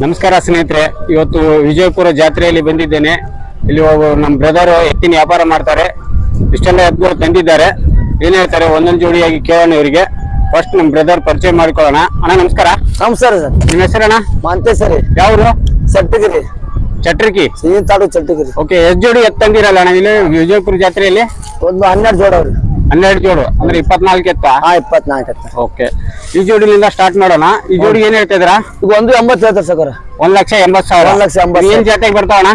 ನಮಸ್ಕಾರ ಸ್ನೇಹಿತರೆ ಇವತ್ತು ವಿಜಯಪುರ ಜಾತ್ರೆಯಲ್ಲಿ ಬಂದಿದ್ದೇನೆ. ಇಲ್ಲಿ ನಮ್ಮ ಬ್ರದರ್ ಎತ್ತಿನ ವ್ಯಾಪಾರ ಮಾಡ್ತಾರೆ. ಇಷ್ಟೆಲ್ಲ ಎತ್ತುಗಳು ತಂದಿದ್ದಾರೆ. ಏನ್ ಹೇಳ್ತಾರೆ? ಒಂದೊಂದು ಜೋಡಿಯಾಗಿ ಕೇಳೋಣ ಇವರಿಗೆ. ಫಸ್ಟ್ ನಮ್ಮ ಬ್ರದರ್ ಪರಿಚಯ ಮಾಡ್ಕೊಳ್ಳೋಣ. ಅಣ್ಣ ನಮಸ್ಕಾರ. ನಮಸ್ಕಾರ ಸರ್. ನಿಮ್ಮ ಹೆಸರಣ್ಣ? ಮಾಂತೆ ಸರ್ ಯಾವ್ದು? ಚಟ್ಟಗಿರಿ ಚಟ್ರಿಕಿ. ಸಿಹಿ ತಾಡು ಚಟ್ಟಗಿರಿ ಓಕೆ ಎಷ್ಟು ಜೋಡಿ ಎತ್ತಂದಿರಲ್ಲ ಅಣ್ಣ? ಇಲ್ಲಿ ವಿಜಯಪುರ ಜಾತ್ರೆಯಲ್ಲಿ? ಒಂದು ಹನ್ನೆರಡು ಜೋಡ ಅವ್ರಿ. ಹನ್ನೆರಡು ಜೋಡು ಅಂದ್ರೆ ಇಪ್ಪತ್ನಾಲ್ಕು ಎತ್ತ? ಹಾ ಇಪ್ಪತ್ನಾಲ್ಕು ಎತ್ತ. ಓಕೆ ಈ ಜೋಡಿಲಿಂದ ಸ್ಟಾರ್ಟ್ ಮಾಡೋಣ. ಈ ಜೋಡಿ ಏನ್ ಹೇಳ್ತಾ ಇದ್ರ ಈಗ ಒಂದು ಎಂಬತ್ತು ಹೇಳ್ತಾರೆ ಸಕರ ಒಂದ್ ಲಕ್ಷ ಎಂಬತ್ ಸಾವಿರ. ಒಂದ್ ಲಕ್ಷ ಎಂಬತ್ತು ಏನ್ ಜಾತಿಗೆ ಬರ್ತಾವಣ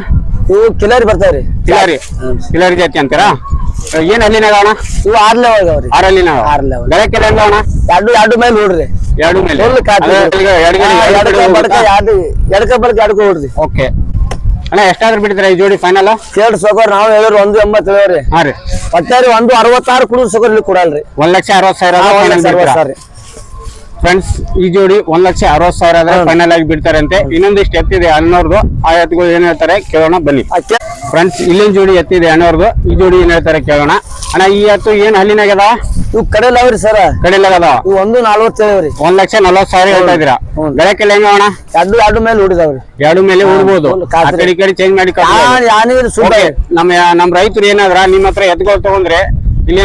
ಇವು ಕಿಲಾರಿ ಬರ್ತಾವ್ರಿ. ಕಿಲಾರಿ. ಕಿಲಾರಿ ಜಾತಿ ಅಂತೀರಾ? ಏನ್ ಅಲ್ಲಿನಾಗ ಅಣ್ಣ? ಇವು ಆರ್ ಲೆವೆಲ್ ಅವ್ರಿ ಆರ್ ನಾವು ಆರ್ ಲೆವೆಲ್ ಬೆಳಕೆಲ್ಲ ಅಣ್ಣ? ಎರಡು ಎರಡು ಮೇಲೆ ನೋಡ್ರಿ. ಎರಡು ಮೇಲೆ. ಎರಡು ಎರಡು ಬಡಕ? ಎರಡು ಎಡಕ ಬಡಕ ಎಡಕ ಹೊಡ್ರಿ ಓಕೆ ಅಣ್ಣ ಎಷ್ಟಾದ್ರೂ ಬಿಡ್ತೀರಾ ಈ ಜೋಡಿ ಫೈನಲ್ ಕೇಳಿ ಸೋಕರ್ ನಾವು ಹೇಳೋರು ಒಂದು ಎಂಬತ್ತು ಹೇಳ್ರಿ ಹಾ ರೀ. ಒಟ್ಟಾರಿ ಒಂದು ಅರವತ್ತಾರು ಕುಡಿದ್ರು ಸೋಕರ್ ಇಲ್ಲಿ ಕೊಡಲ್ರಿ. ಒಂದ್ ಲಕ್ಷ ಅರವತ್ ಸಾವಿರ ಅರವತ್ತು ಸಾವಿರ ಫ್ರೆಂಡ್ಸ್ ಈ ಜೋಡಿ ಒಂದ್ ಲಕ್ಷ ಅರವತ್ತು ಸಾವಿರ ಆದ್ರೆ ಫೈನಲ್ ಆಗಿ ಬಿಡ್ತಾರಂತೆ. ಇನ್ನೊಂದಿಷ್ಟು ಎತ್ತಿದೆ ಅನ್ನೋರ್ದು ಆ ಎತ್ತುಗಳು ಏನ್ ಹೇಳ್ತಾರೆ ಕೇಳೋಣ ಬನ್ನಿ. ಫ್ರೆಂಡ್ಸ್ ಇಲ್ಲಿನ ಜೋಡಿ ಎತ್ತಿದೆ ಅಣ್ಣವ್ರದ್ದು. ಈ ಜೋಡಿ ಏನ್ ಹೇಳ್ತಾರೆ ಕೇಳೋಣ. ಅಣ್ಣ ಈ ಹತ್ತು ಏನ್ ಹಲ್ಲಿನಾಗದ ಇವ್ ಇವು ಸರ್ ಅವ್ರಿ ಸರ. ಕಡೆಲಾಗ ಅದಾವ ಇವು ಒಂದು ನಲ್ವತ್ತು ಹೇಳಿವ್ರಿ ಒಂದ್ ಲಕ್ಷ ನಲ್ವತ್ ಸಾವಿರ ಹೇಳ್ತಾ ಇದೀರಾ. ಬೆಳಕೆಲ್ಲ ಹೆಂಗ ಅಣ್ಣ? ಎರಡು ಎರಡು ಮೇಲೆ ಹೊಡಿದಾವ್ರಿ ಎರಡು ಮೇಲೆ ಉಡ್ಬೋದು. ಕಡೆ ಕಡೆ ಚೇಂಜ್ ಮಾಡಿ ನಮ್ಮ ನಮ್ಮ ರೈತರು ಏನಾದ್ರ ನಿಮ್ಮ ಹತ್ರ ಎತ್ಕೊಳ್ ತಗೊಂಡ್ರೆ ಇಲ್ಲಿ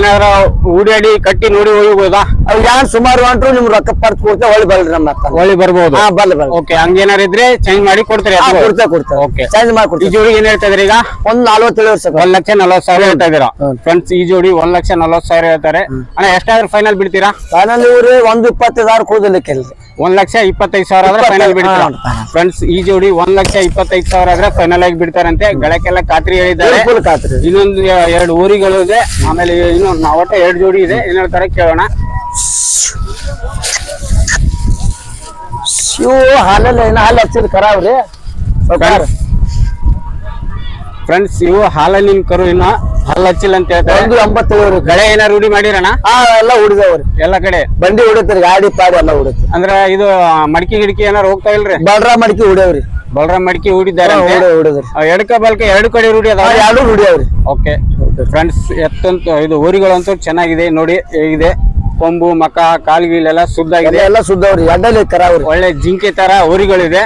ಊಡಾಡಿ ಕಟ್ಟಿ ನೋಡಿ ಹೋಗ್ಬೋದಾ? ಯಾರು ಸುಮಾರು ಹೊಂಟ್ರು ನಿಮ್ ರೊಕ್ಕ ಪರ್ತ್ ಕೊಡ್ತೇವೆ ಹೊಳ್ಳಿ ಬಲ್ರಿ ನಮ್ಮ ಹೊಳ್ಳಿ ಬರ್ಬೋದು. ಹಾ ಬಲ್ಲ ಓಕೆ ಹಂಗೇನಾರ ಇದ್ರೆ ಚೇಂಜ್ ಮಾಡಿ ಕೊಡ್ತಾರೆ ಹಾ ಕೊಡ್ತೇವೆ ಕೊಡ್ತೇವೆ. ಓಕೆ ಚೇಂಜ್ ಮಾಡಿ ಈ ಜೋಡಿ ಏನ್ ಹೇಳ್ತಾ ಇದ್ರಿ ಈಗ? ಒಂದ್ ನಲ್ವತ್ತೇಳು ವರ್ಷ ಒಂದ್ ಲಕ್ಷ ನಲವತ್ತು ಸಾವಿರ ಹೇಳ್ತಾ ಇದೀರಾ ಫ್ರೆಂಡ್ಸ್ ಈ ಜೋಡಿ ಒಂದ್ ಲಕ್ಷ ನಲವತ್ತು ಸಾವಿರ ಹೇಳ್ತಾರೆ. ಅಣ್ಣ ಎಷ್ಟಾದ್ರೂ ಫೈನಲ್ ಬಿಡ್ತೀರಾ? ಫೈನಲ್ ಇವ್ರಿ ಒಂದ್ ಸಾವಿರ ಕೂದಲಿಕ್ಕೆ ಕೆಲ್ರಿ ಒಂದ್ ಲಕ್ಷ ಇಪ್ಪತ್ತೈದು ಸಾವಿರ ಆದ್ರೆ ಫೈನಲ್ ಬಿಡ್ತಾರೆ. ಫ್ರೆಂಡ್ಸ್ ಈ ಜೋಡಿ ಒಂದ್ ಲಕ್ಷ ಇಪ್ಪತ್ತೈದು ಸಾವಿರ ಆದ್ರೆ ಫೈನಲ್ ಆಗಿ ಬಿಡ್ತಾರಂತೆ. ಗಳಕ್ಕೆಲ್ಲ ಖಾತ್ರಿ ಹೇಳಿದ್ದಾರೆ. ಇನ್ನೊಂದು ಎರಡು ಊರಿಗಳು ಇದೆ. ಆಮೇಲೆ ಇನ್ನೊಂದು ನಾವು ಒಟ್ಟು ಎರಡು ಜೋಡಿ ಇದೆ. ಏನ್ ಹೇಳ್ತಾರೆ ಕೇಳೋಣ. ಇವು ಹಾಲಲ್ಲಿ ಇನ್ನ ಹಾಲು ಹಚ್ಚಿದ್ ಕರಾವ್ರಿ. ಫ್ರೆಂಡ್ಸ್ ಇವು ಹಾಲಲ್ಲಿನ ಕರು ಇನ್ನ ಹಲ್ಲ ಹಚ್ಚಿಲ್ಲ ಅಂತ ಹೇಳ್ತಾರೆ. ಒಂದು ಎಂಬತ್ತೇಳು ಗಳೆ ಏನಾರು ರೂಢಿ ಮಾಡಿರಣ ಹಾ ಎಲ್ಲ ಹುಡುಗವ್ರಿ ಎಲ್ಲ ಕಡೆ? ಬಂಡಿ ಹೊಡಿತೀರಿ ಗಾಡಿ ಪಾಡಿ ಎಲ್ಲ ಹುಡುತ್ತೆ ಅಂದ್ರ ಇದು ಮಡಿಕೆ ಗಿಡಕಿ ಏನಾರು ಹೋಗ್ತಾ ಇಲ್ರಿ? ಬಲ್ರ ಮಡಿಕೆ ಹುಡಿಯವ್ರಿ ಬಲರಾಮ್ ಮಡಿಕೆ ಹೂಡಿದ್ದಾರೆ ಹೊಡಿದ್ರಿ ಎಡಕ ಬಲ್ಕ ಎರಡು ಕಡೆ ರೂಢಿ ಅದಾವ? ಎರಡು ಹೊಡಿಯವ್ರಿ ಓಕೆ ಫ್ರೆಂಡ್ಸ್ ಎತ್ತಂತ ಇದು ಊರಿಗಳಂತೂ ಚೆನ್ನಾಗಿದೆ. ನೋಡಿ ಹೇಗಿದೆ. ಕೊಂಬು ಮಕ ಶುದ್ಧ ಆಗಿದೆ. ಎಲ್ಲ ಶುದ್ಧ ಅವ್ರಿ. ಒಳ್ಳೆ ಜಿಂಕೆ ತರ ಊರಿಗಳಿದೆ.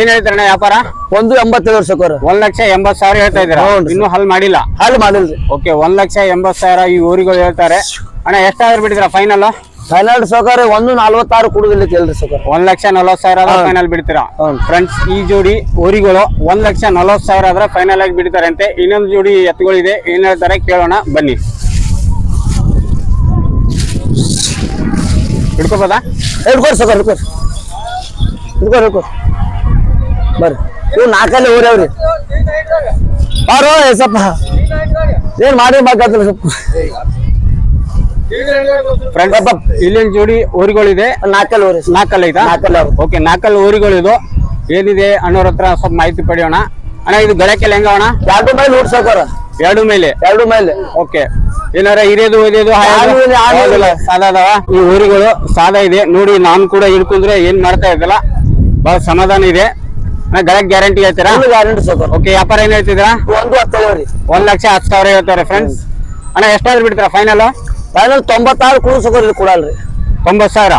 ಏನ್ ಹೇಳ್ತಾರಣ್ಣ ವ್ಯಾಪಾರ? ಒಂದು ಎಂಬತ್ತೇಳು ವರ್ಷ ಕೊರ. ಒಂದ್ ಲಕ್ಷ ಎಂಬತ್ ಸಾವಿರ ಹೇಳ್ತಾ ಇದ್ರ ಇನ್ನು ಇನ್ನೂ ಹಲ್ ಮಾಡಿಲ್ಲ? ಹಲ್ ಮಾಡಿಲ್ರಿ ಓಕೆ ಒಂದ್ ಲಕ್ಷ ಎಂಬತ್ ಸಾವಿರ ಈ ಊರಿಗಳು ಹೇಳ್ತಾರೆ. ಅಣ್ಣ ಎಷ್ಟಾದ್ರೂ ಬಿಡಿದ್ರ ಫೈನಲ್ ಫೈನಲ್ ಸೌಕರ್ಯ ಒಂದು ನಲ್ವತ್ತಾರು ಕುಡುದಿಲ್ಲ ಎಲ್ರಿ ಸೌಕರ್ ಒಂದ್ ಲಕ್ಷ ನಲವತ್ ಸಾವಿರ ಆದ್ರೆ ಫೈನಲ್ ಬಿಡ್ತೀರಾ? ಹೌದು. ಫ್ರೆಂಡ್ಸ್ ಈ ಜೋಡಿ ಊರಿಗಳು ಒಂದ್ ಲಕ್ಷ ನಲವತ್ ಸಾವಿರ ಆದ್ರೆ ಫೈನಲ್ ಆಗಿ ಬಿಡ್ತಾರೆ ಅಂತೆ ಇನ್ನೊಂದು ಜೋಡಿ ಎತ್ತುಗಳಿದೆ. ಏನ್ ಹೇಳ್ತಾರೆ ಕೇಳೋಣ ಬನ್ನಿ. ಹಿಡ್ಕೋಬೋದಾ? ಹಿಡ್ಕೋರ್ ಸೌಕರ್ ಹಿಡ್ಕೋರ್. ಹಿಡ್ಕೋರ್ ಹಿಡ್ಕೊರಿ. ಬರ್ರಿ. ಇವು ನಾಲ್ಕಲ್ಲಿ ಊರವ್ರಿ. ಬಾರೋ ಏಸಪ್ಪ ಏನ್ ಮಾಡಿ ಬೇಕಾದ್ರೆ ಸ್ವಲ್ಪ. ಅಪ್ಪ ಇಲ್ಲಿನ ಜೋಡಿ ಊರುಗಳಿದೆ. ನಾಲ್ಕಲ್ಲಿ ಊರಿ. ನಾಲ್ಕಲ್ ಐತಾ? ನಾಲ್ಕಲ್ಲಿ ಓಕೆ ನಾಲ್ಕಲ್ ಊರುಗಳಿದು. ಏನಿದೆ ಅಣ್ಣವ್ರ ಹತ್ರ ಸ್ವಲ್ಪ ಮಾಹಿತಿ ಪಡೆಯೋಣ. ಅಣ್ಣ ಇದು ಗಳಕ್ಕೆಲ್ಲ ಹೆಂಗ ಅಣ್ಣ? ಎರಡು ಮೈಲ್ ಸೌಕರ್ಯ ಎರಡು ಮೇಲೆ? ಎರಡು ಮೈಲ್. ಓಕೆ ಏನಾರ ಹಿರಿಯದು ಓದಿಯೋದು. ಸಾದಾ ಅದಾವ? ಈ ಊರಿಗಳು ಸಾದಾ ಇದೆ. ನೋಡಿ ನಾನು ಕೂಡ ಹಿಡ್ಕೊಂಡ್ರೆ ಏನ್ ಮಾಡ್ತಾ ಇದ್ದಲ್ಲ? ಬಹಳ ಸಮಾಧಾನ ಇದೆ. ಗಳಕ್ ಗ್ಯಾರಂಟಿ ಹೇಳ್ತೀರಾ? ಗ್ಯಾರಂಟಿ ಓಕೆ ವ್ಯಾಪಾರ ಏನ್ ಹೇಳ್ತಿದ್ರಾ ಒಂದು ಒಂದ್ ಲಕ್ಷ ಹತ್ತು ಸಾವಿರ ಹೇಳ್ತಾರೆ ಫ್ರೆಂಡ್ಸ್ ಅಣ್ಣ ಎಷ್ಟಾದ್ರೂ ಬಿಡ್ತೀರಾ ಫೈನಲ್ ಫೈನಲ್ ತೊಂಬತ್ತಾರು ಕುಡು ಸೌಕರ್ಯ ಕೊಡಲ್ರಿ. ತೊಂಬತ್ ಸಾವಿರ?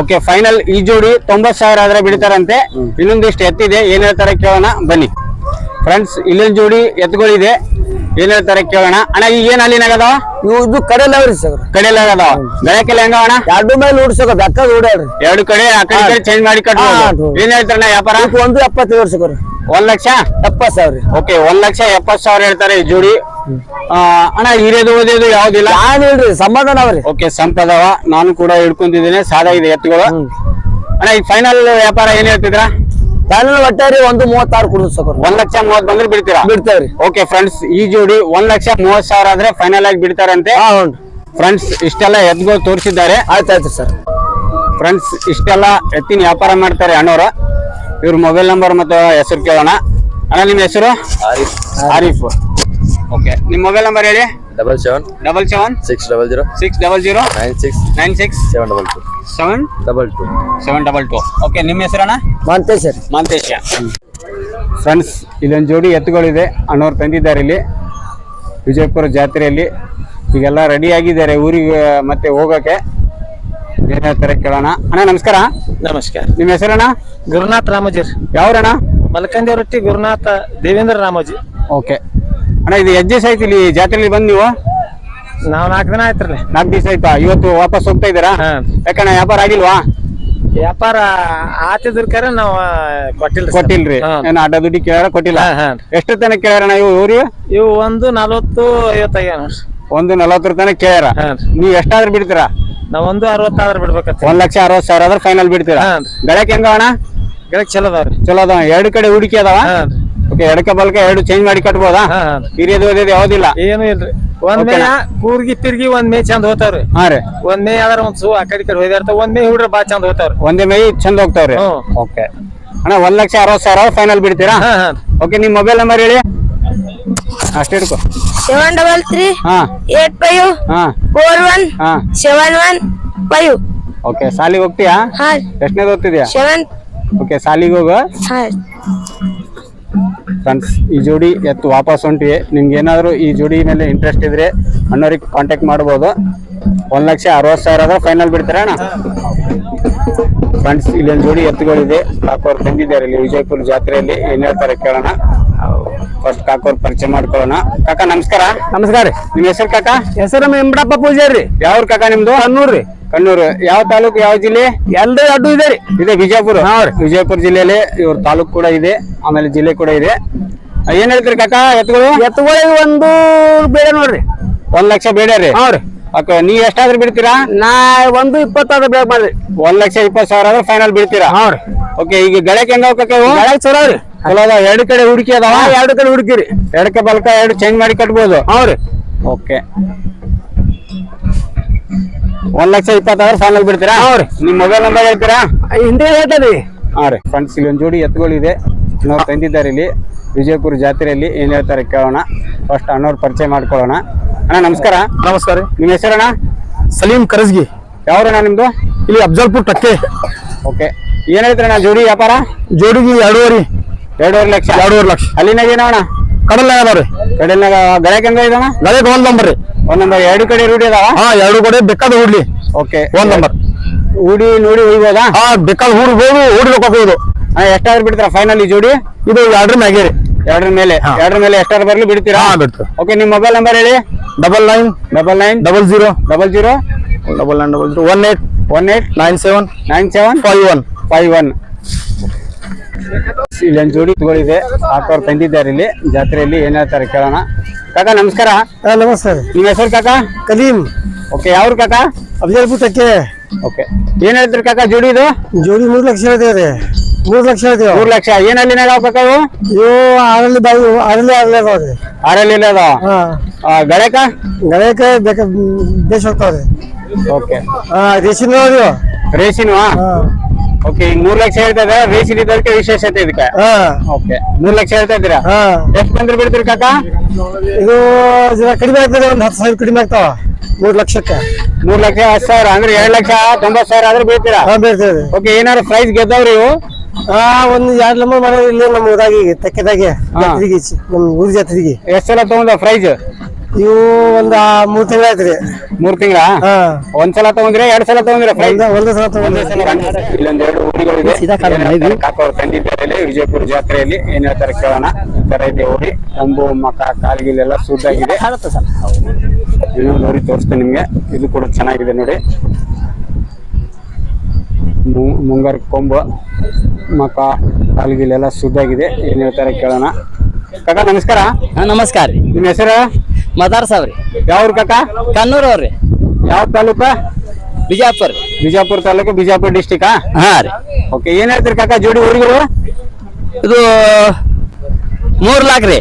ಓಕೆ ಫೈನಲ್ ಈ ಜೋಡಿ ತೊಂಬತ್ ಸಾವಿರ ಆದ್ರೆ ಬಿಡ್ತಾರಂತೆ. ಇನ್ನೊಂದಿಷ್ಟು ಎತ್ತಿದೆ ಏನ್ ಹೇಳ್ತಾರೆ ಕೇಳೋಣ ಬನ್ನಿ. ಫ್ರೆಂಡ್ಸ್ ಇಲ್ಲೊಂದು ಜೋಡಿ ಎತ್ತುಗಳಿದೆ ಏನ್ ಹೇಳ್ತಾರೆ ಕೇಳೋಣ? ಅಣ್ಣ ಈಗ ಏನ್ ಅಲ್ಲಿ ಇವು ಇದು ಕಡೆ ಸರ್. ಕಡೆಯಲ್ಲಾಗದಾವ ಬೆಳಕೆಲ್ಲ ಹೆಂಗ ಅಣ್ಣ? ಎರಡು ಮೇಲೆ ಊಡ್ಸಕ ಬೆಕ್ಕದ ಊಡ್ಯಾಡ್ರಿ ಎರಡು ಕಡೆ ಆ ಕಡೆ ಈ ಕಡೆ ಚೇಂಜ್ ಮಾಡಿ ಕಟ್ಬೋದು. ಏನ್ ಹೇಳ್ತಾರಣ್ಣ ವ್ಯಾಪಾರ? ಇದಕ್ಕೆ ಒಂದು ಎಪ್ಪತ್ತೈದು ವರ್ಷ ಸರ್ ಒಂದ್ ಲಕ್ಷ? ಎಪ್ಪತ್ ಸಾವಿರ ಓಕೆ ಒಂದ್ ಲಕ್ಷ ಎಪ್ಪತ್ ಸಾವಿರ ಹೇಳ್ತಾರೆ ಈ ಜೋಡಿ. ಆ, ಅಣ್ಣ ಹಿರಿಯದು ಓದಿಯೋದು ಯಾವ್ದಿಲ್ಲ? ನಾನು ಇಲ್ರಿ ಸಮಾಧಾನ ಅವ್ರಿ. ಓಕೆ ಸಂಪದವ ನಾನು ಕೂಡ ಹಿಡ್ಕೊಂತಿದ್ದೀನಿ ಸಾದಾ ಇದೆ ಎತ್ತುಗಳು ಅಣ್ಣ ಈಗ ಫೈನಲ್ ವ್ಯಾಪಾರ ಏನ್ ಹೇಳ್ತಿದ್ರ ಫೈನಲ್ ಒಟ್ಟಾರಿ ಒಂದು ಮೂವತ್ತಾರು ಕುಡಿದು ಸಕರ್ ಒಂದ್ ಲಕ್ಷ ಮೂವತ್ ಬಂದ್ರೆ ಬಿಡ್ತೀರಾ? ಬಿಡ್ತೇವ್ರಿ. ಓಕೆ ಫ್ರೆಂಡ್ಸ್ ಈ ಜೋಡಿ ಒಂದ್ ಲಕ್ಷ ಮೂವತ್ ಸಾವಿರ ಆದ್ರೆ ಫೈನಲ್ ಆಗಿ ಬಿಡ್ತಾರಂತೆ. ಫ್ರೆಂಡ್ಸ್ ಇಷ್ಟೆಲ್ಲ ಎದ್ಗೋ ತೋರಿಸಿದ್ದಾರೆ. ಆಯ್ತಾಯ್ತು ಆಯ್ತು ಸರ್. ಫ್ರೆಂಡ್ಸ್ ಇಷ್ಟೆಲ್ಲ ಎತ್ತಿನ ವ್ಯಾಪಾರ ಮಾಡ್ತಾರೆ ಅಣ್ಣವ್ರು. ಇವ್ರ ಮೊಬೈಲ್ ನಂಬರ್ ಮತ್ತು ಹೆಸರು ಕೇಳೋಣ. ಅಣ್ಣ ನಿಮ್ಮ ಹೆಸರು? ಆರೀಫ್. ಓಕೆ ನಿಮ್ಮ ಮೊಬೈಲ್ ನಂಬರ್ ಹೇಳಿ? Double seven double seven six double zero six double zero nine six nine six seven double two seven double two seven double two okay ನಿಮ್ಮ ಹೆಸರಣ್ಣ ಮಾಂತೇಶ್ ಸರ್. ಮಾಂತೇಶ. ಫ್ರೆಂಡ್ಸ್ ಇಲ್ಲೊಂದು ಜೋಡಿ ಎತ್ತುಗಳಿದೆ. ಅಣ್ಣವ್ರು ತಂದಿದ್ದಾರೆ ಇಲ್ಲಿ. ವಿಜಯಪುರ ಜಾತ್ರೆಯಲ್ಲಿ. ಈಗೆಲ್ಲ ರೆಡಿ ಆಗಿದ್ದಾರೆ ಊರಿಗೆ ಮತ್ತೆ ಹೋಗೋಕೆ ಬೇರೆ ಹೇಳ್ತಾರೆ ಕೇಳೋಣ. ಅಣ್ಣ ನಮಸ್ಕಾರ. ನಮಸ್ಕಾರ. ನಿಮ್ಮ ಹೆಸರಣ್ಣ ಗುರುನಾಥ್ ರಾಮಜಿ. ಯಾವ್ರಣ್ಣ? ಮಲ್ಕಂದಿ ರೊಟ್ಟಿ ಗುರುನಾಥ ದೇವೇಂದ್ರ ರಾಮಜಿ. ಓಕೆ ಅಣ್ಣ ಇದು ದಿವಸ ಆಯ್ತು ಇಲ್ಲಿ ಜಾತ್ರೆಲಿ ಬಂದು ನೀವು? ನಾವ್ ನಾಲ್ಕು ದಿನ ಆಯ್ತ್ರಲ್ಲ ನಾಲ್ಕು ದಿವಸ ಆಯ್ತಾ? ಇವತ್ತು ವಾಪಸ್ ಹೋಗ್ತಾ ಇದ್ದೀರಾ? ಯಾಕಣ್ಣ ವ್ಯಾಪಾರ ಆಗಿಲ್ವಾ? ವ್ಯಾಪಾರ ಆತಿದ್ರ ಕರೆ ನಾವ್ ಕೊಟ್ಟಿಲ್ಲ ಕೊಟ್ಟಿಲ್ರಿ ಏನ್ ಅಡ್ಡ ದುಡ್ಡಿ ಕೇಳಾರ ಕೊಟ್ಟಿಲ್ಲ. ಎಷ್ಟು ತನ ಕೇಳ್ಯಾರಣ ಇವು ಊರಿಗೆ ಇವು ಒಂದು ನಲವತ್ತು ಐವತ್ತೈದು ಒಂದು ನಲವತ್ತರ ತನಕ ಕೇಳ್ಯಾರ? ನೀವ್ ಎಷ್ಟಾದ್ರೂ ಬಿಡ್ತೀರಾ? ನಾವ್ ಒಂದು ಅರವತ್ತಾದ್ರೂ ಬಿಡ್ಬೇಕತ್ತ. ಒಂದ್ ಲಕ್ಷ ಅರವತ್ ಸಾವಿರ ಆದ್ರೆ ಫೈನಲ್ ಬಿಡ್ತೀರಾ? ಗಳಕ್ ಹೆಂಗ ಅಣ್ಣ? ಗಳಕ್ ಚಲೋ ಅದಾವ್ರಿ. ಚಲೋ ಅದಾವ. ಎರಡು ಕಡೆ ಹೂಡಿಕೆ ಅದಾವ? ಹಾ ಎಡಕ ಬಲಕ ಎರಡು ಚೇಂಜ್ ಮಾಡಿ ಕಟ್ಬೋದಾ? ಹಾ. ಹಿರಿಯದು ಓದಿದ್ದು ಯಾವ್ದಿಲ್ಲ? ಏನು ಇಲ್ರಿ. ಒಂದ್ ಮೇ ಕೂರ್ಗಿ ತಿರ್ಗಿ ಒಂದ್ ಮೇ ಚಂದ ಹೋತಾವ್ರಿ ಹಾ ರೀ. ಒಂದ್ ಮೇ ಯಾವ್ದಾರ ಒಂದ್ ಸೂ ಆ ಕಡೆ ಈ ಕಡೆ ಒಂದ್ ಮೇ ಹುಡ್ರ ಬಾ ಚಂದ ಹೋತಾವ್ರಿ ಒಂದೇ ಮೇ ಚಂದ ಹೋಗ್ತಾವ್ರಿ. ಓಕೆ. ಅಣ್ಣ ಒಂದ್ ಲಕ್ಷ ಅರವತ್ ಸಾವಿರ ಫೈನಲ್ ಬಿಡ್ತೀರಾ? ಹಾ ಹಾ. ಓಕೆ ನಿಮ್ ಮೊಬೈಲ್ ನಂಬರ್ ಹೇಳಿ. ಅಷ್ಟೇ ಹಿಡ್ಕೊ. ಸೆವೆನ್ ಡಬಲ್ ತ್ರೀ ಹಾ. ಏಟ್ ಫೈವ್ ಹಾ. ಫೋರ್ ಒನ್ ಹಾ. ಸೆವೆನ್ ಒನ್ ಫೈವ್ ಓಕೆ ಸಾಲಿಗೆ ಹೋಗ್ತೀಯಾ? ಹಾ. ಎಷ್ಟನೇದು ಓದ್ತಿದ್ಯಾ? ಸೆವೆನ್ ಓಕೆ ಸಾಲಿಗೆ ಹೋಗು. ಹಾ. ಫ್ರೆಂಡ್ಸ್ ಈ ಜೋಡಿ ಎತ್ತು ವಾಪಸ್ ಹೊಂಟಿವೆ. ನಿಮ್ಗೆ ಏನಾದ್ರು ಈ ಜೋಡಿ ಮೇಲೆ ಇಂಟ್ರೆಸ್ಟ್ ಇದ್ರೆ ಅಣ್ಣವ್ರಿಗೆ ಕಾಂಟ್ಯಾಕ್ಟ್ ಮಾಡ್ಬೋದು. ಒಂದು ಲಕ್ಷ ಅರವತ್ತು ಸಾವಿರ ಆದ್ರೆ ಫೈನಲ್ ಬಿಡ್ತಾರೆ ಅಣ್ಣ? ಫ್ರೆಂಡ್ಸ್ ಇಲ್ಲೊಂದು ಜೋಡಿ ಎತ್ತುಗಳಿದೆ. ಕಾಕೋರ್ ತಂದಿದ್ದಾರೆ ಇಲ್ಲಿ ವಿಜಯಪುರ ಜಾತ್ರೆಯಲ್ಲಿ. ಏನ್ ಹೇಳ್ತಾರೆ ಕೇಳೋಣ. ಫಸ್ಟ್ ಕಾಕೋರ್ ಪರಿಚಯ ಮಾಡ್ಕೊಳ್ಳೋಣ. ಕಾಕ ನಮಸ್ಕಾರ. ನಮಸ್ಕಾರ ರೀ. ನಿಮ್ ಹೆಸರು ಕಾಕ? ಹೆಸರು ನಮ್ಮ ಎಂಬಡಪ್ಪ ಪೂಜಾರಿ ರೀ. ಕಾಕಾ ನಿಮ್ದು? ಅನ್ನೂರ್ರಿ ರೀ. ಕಣ್ಣೂರು. ಯಾವ ತಾಲೂಕು ಯಾವ ಜಿಲ್ಲೆ? ಎಲ್ದು ಅಡ್ಡು ಇದೆ ರೀ. ಇದೆ ವಿಜಯಪುರ ವಿಜಯಪುರ ಜಿಲ್ಲೆಯಲ್ಲಿ ಇವ್ರ ತಾಲೂಕು ಕೂಡ ಇದೆ. ಆಮೇಲೆ ಜಿಲ್ಲೆ ಕೂಡ ಇದೆ. ಏನ್ ಹೇಳ್ತೀರಿ ಕಾಕ ಎತ್ತುಗಳು? ಎತ್ತುಗಳಿಗೆ ಒಂದು ಬೇಡ ನೋಡ್ರಿ. ಒಂದ್ ಲಕ್ಷ ಬೇಡ ರೀ. ಹೌದ್ರಿ ಅಕ್ಕ ನೀ ಎಷ್ಟಾದ್ರೂ ಬಿಡ್ತೀರಾ? ನಾ ಒಂದು ಇಪ್ಪತ್ತಾದ್ರೂ ಬೇಗ ಮಾಡ್ರಿ. ಒಂದ್ ಲಕ್ಷ ಇಪ್ಪತ್ತು ಸಾವಿರ ಆದ್ರೆ ಫೈನಲ್ ಬಿಡ್ತೀರಾ? ಹಾ ಓಕೆ ಈಗ ಗಳೆ ಹೆಂಗ ಬೆಳಗ್ಗೆ ಚಲೋ ರೀ. ಚಲೋ ಅದಾವ ಎರಡು ಕಡೆ ಹುಡುಕಿ ಅದಾವ? ಎರಡು ಕಡೆ ಹುಡುಕಿರಿ ಎಡಕ್ಕೆ ಬಲಕ ಎರಡು ಚೇಂಜ್ ಮಾಡಿ ಕಟ್ಬೋದು? ಹೌದ್ರಿ ಓಕೆ ಒಂದ್ ಲಕ್ಷ ಇಪ್ಪತ್ತಾದ್ರೆ ಫೈನಲ್ ಬಿಡ್ತೀರಾ? ರೀ. ನಿಮ್ ಮೊಬೈಲ್ ನಂಬರ್ ಹೇಳ್ತೀರಾ? ಹಿಂದೆ ಹೇಳ್ತೇನೆ. ಹಾ ರೀ. ಫ್ರೆಂಡ್ಸ್ ಇಲ್ಲಿ ಒಂದು ಜೋಡಿ ಎತ್ತುಗಳಿದೆ. ನಾವು ತಂದಿದ್ದಾರೆ ಇಲ್ಲಿ. ವಿಜಯಪುರ ಜಾತ್ರೆಯಲ್ಲಿ ಏನ್ ಹೇಳ್ತಾರೆ ಕೇಳೋಣ. ಫಸ್ಟ್ ಅಣ್ಣವ್ರ ಪರಿಚಯ ಮಾಡ್ಕೊಳ್ಳೋಣ. ಅಣ್ಣ ನಮಸ್ಕಾರ. ನಮಸ್ಕಾರ ನಿಮ್ಮ ಹೆಸರಣ್ಣ? ಸಲೀಂ ಕರಸ್ಗಿ ಯಾವ್ರಣ್ಣ ನಿಮ್ದು? ಇಲ್ಲಿ ಅಫ್ಜಲ್ಪುರ್ ಟಕ್ಕೆ. ಓಕೆ ಏನ್ ಹೇಳ್ತೀರಣ್ಣ ಜೋಡಿ ವ್ಯಾಪಾರ? ಜೋಡಿಗೆ ಎರಡೂವರೆ. ಎರಡೂವರೆ ಲಕ್ಷ. ಎರಡೂವರೆ ಲಕ್ಷ. ಅಲ್ಲಿನಾಗ ಏನಣ್ಣ? ಕಡಲ ಅದಾವ್ರಿ. ಕಡೆನಾಗ ಗಳಕ್ಕೆ ಹೆಂಗ ಇದಣ್ಣ? ಗದಗ ಒಂದ್ ನಂಬರ್ ರೀ. ಒಂದ್ ನಂಬರ್ ಎರಡು ಕಡೆ ರೂಢಿ ಅದಾವ? ಹಾ ಎರಡು ಕಡೆ ಬೇಕಾದ ಹೂಡ್ಲಿ. ಓಕೆ ಒಂದ್ ನಂಬರ್ ಹೂಡಿ ನೋಡಿ ಒಯ್ಬೋದಾ ಹಾ ಬೇಕಾದ ಹೂಡ್ಬೋದು ಹುಡ್ಬೇಕು ಹೋಗೋದು ಅಣ್ಣ ಎಷ್ಟಾದ್ರು ಬಿಡ್ತೀರಾ ಫೈನಲ್ ಈ ಜೋಡಿ? ಇದು ಎರಡರ ಮ್ಯಾಗೆ ರೀ. ಎರಡರ ಮೇಲೆ. ಹಾ. ಎರಡರ ಮೇಲೆ ಎಷ್ಟಾದ್ರು ಬರ್ಲಿ ಬಿಡ್ತೀರಾ? ಹಾ ಬಿಡ್ತು. ಓಕೆ ನಿಮ್ಮ ಮೊಬೈಲ್ ನಂಬರ್ ಹೇಳಿ. Double nine double nine double zero double zero double nine double zero one eight one eight nine seven nine seven five one five one ಇಲ್ಲೊಂದು ಜೋಡಿ ತಗೊಳಿದೆ. ಕಾಕವ್ರು ತಂದಿದ್ದಾರೆ ಇಲ್ಲಿ. ಜಾತ್ರೆಯಲ್ಲಿ ಏನ್ ಹೇಳ್ತಾರೆ ಕೇಳೋಣ. ಕಾಕ ನಮಸ್ಕಾರ. ನಮಸ್ಕಾರ ನಿಮ್ಮ ಹೆಸರು ಕಾಕ? ಕಲೀಂ ಓಕೆ ಯಾವ್ರು ಕಾಕ? ಅಫ್ಜಲ್ಪುರ್ ಟಕ್ಕೆ ಓಕೆ. ಏನ್ ಹೇಳ್ತಾರೆ ಕಾಕ ಜೋಡಿ ಇದು? ಜೋಡಿ ಮೂರು ಲಕ್ಷ ಹೇಳ್ತೇವೆ ಮೂರು ಲಕ್ಷ ಹೇಳ್ತೀವಿ ಮೂರ್ ಲಕ್ಷ. ಏನಲ್ಲಿ ಕಾಕ ಇವು? ಇವು ಆರಲ್ಲಿ ಬಾಯಿ ಆರಲ್ಲಿ ಆರಲ್ಲಿ ಅದಾವ್ರಿ ಆರಲ್ಲಿ ಇಲ್ಲ ಅದಾವ? ಗಳೆಕ ಗಳಕ್ಕೆ ಬೇಕ ದೇಶ ಹೋಗ್ತಾವ್ರಿ ಓಕೆ. ರೇಷನ್ ರೇಷನ್ವಾ ಓಕೆ ಈಗ ಮೂರ್ ಲಕ್ಷ ಹೇಳ್ತಾ ಇದ್ದಾರೆ? ರೇಸಿನ್ ಇದ್ದದಕ್ಕೆ ವಿಶೇಷತೆ ಇದಕ್ಕೆ? ಹಾ. ಓಕೆ ಮೂರ್ ಲಕ್ಷ ಹೇಳ್ತಾ ಇದ್ದೀರಾ? ಹಾ. ಎಷ್ಟು ಬಂದ್ರೆ ಬಿಡ್ತೀರಿ ಕಾಕ? ಇದು ಜರ ಕಡಿಮೆ ಆಗ್ತದೆ ಒಂದು ಹತ್ತು ಸಾವಿರ ಕಡಿಮೆ ಆಗ್ತಾವ ಮೂರು ಲಕ್ಷಕ್ಕೆ. ಮೂರ್ ಲಕ್ಷ ಹತ್ತು ಸಾವಿರ ಅಂದ್ರೆ ಎರಡ್ ಲಕ್ಷ ತೊಂಬತ್ ಸಾವಿರ ಆದ್ರೆ ಬೀಳ್ತೀರಾ? ಹಾ ಬೀಳ್ತದೆ. ಓಕೆ ಏನಾದ್ರು ಪ್ರೈಸ್ ಗೆದ್ದವ್ರಿ ಇವು ಆ ಒಂದು ಎರಡು ನಂಬರ್ ಮನೆ ಇಲ್ಲೇ ನಮ್ಮ ಊರಾಗಿ ತೆಕ್ಕೆದಾಗೆ ಜಾತ್ರೆಗೆ ನಮ್ಮ ಊರ ಜಾತ್ರೆಗೆ. ಎಷ್ಟು ಸಲ ತಗೊಂಡ ಪ್ರೈಸ್ ಇವು ಒಂದು ಮೂರ್ ತಿಂಗಳ ಐತ್ರಿ ಮೂರ್ ತಿಂಗಳ? ಹಾ. ಒಂದ್ ಸಲ ತಗೊಂಡ್ರೆ ಎರಡ್ ಸಲ ತಗೊಂಡ್ರೆ ಒಂದ್ ಒಂದೇ ಸಲ ತಗೊಂಡ್ರೆ ತಂದಿದ್ದಾರೆ ವಿಜಯಪುರ ಜಾತ್ರೆಯಲ್ಲಿ. ಏನ್ ಹೇಳ್ತಾರೆ ಕೇಳೋಣ. ಹೋಗಿ ಇದೆ ಕೊಂಬು ಆಗಿದೆ ಕಾಲ್ಗಿಲೆಲ್ಲ ಸುದ್ದಾಗಿದೆ ಇನ್ನೊಂದು ಊರಿ ತೋರಿಸ್ತೇನೆ ನಿಮ್ಗೆ. ಇದು ಕೂಡ ಚೆನ್ನಾಗಿದೆ ನೋಡಿ. ಮುಂಗಾರ ಕೊಂಬು ಮಕ ಕಾಲ್ಗಿಲೆಲ್ಲ ಸುದ್ದಾಗಿದೆ ಏನ್ ಹೇಳ್ತಾರೆ ಕೇಳೋಣ. ಕಾಕ ನಮಸ್ಕಾರ. ನಮಸ್ಕಾರ. ರೀ ನಿಮ್ಮ ಹೆಸರು? ಮದಾರ್ ಸಾವ್ರಿ ಯಾವ ಕಾಕ? ಕಣ್ಣೂರ್ ಅವ್ರಿ ಯಾವ ತಾಲೂಕ? ಬಿಜಾಪುರ್. ಬಿಜಾಪುರ ತಾಲೂಕು ಬಿಜಾಪುರ ಡಿಸ್ಟಿಕ್ ಹಾ ರೀ. ಓಕೆ ಏನ್ ಹೇಳ್ತೀರಿ ಕಾಕ ಜೋಡಿ ಹುಡುಗರು ಇದು ಮೂರ್ ಲಾಕ್ ರೀ.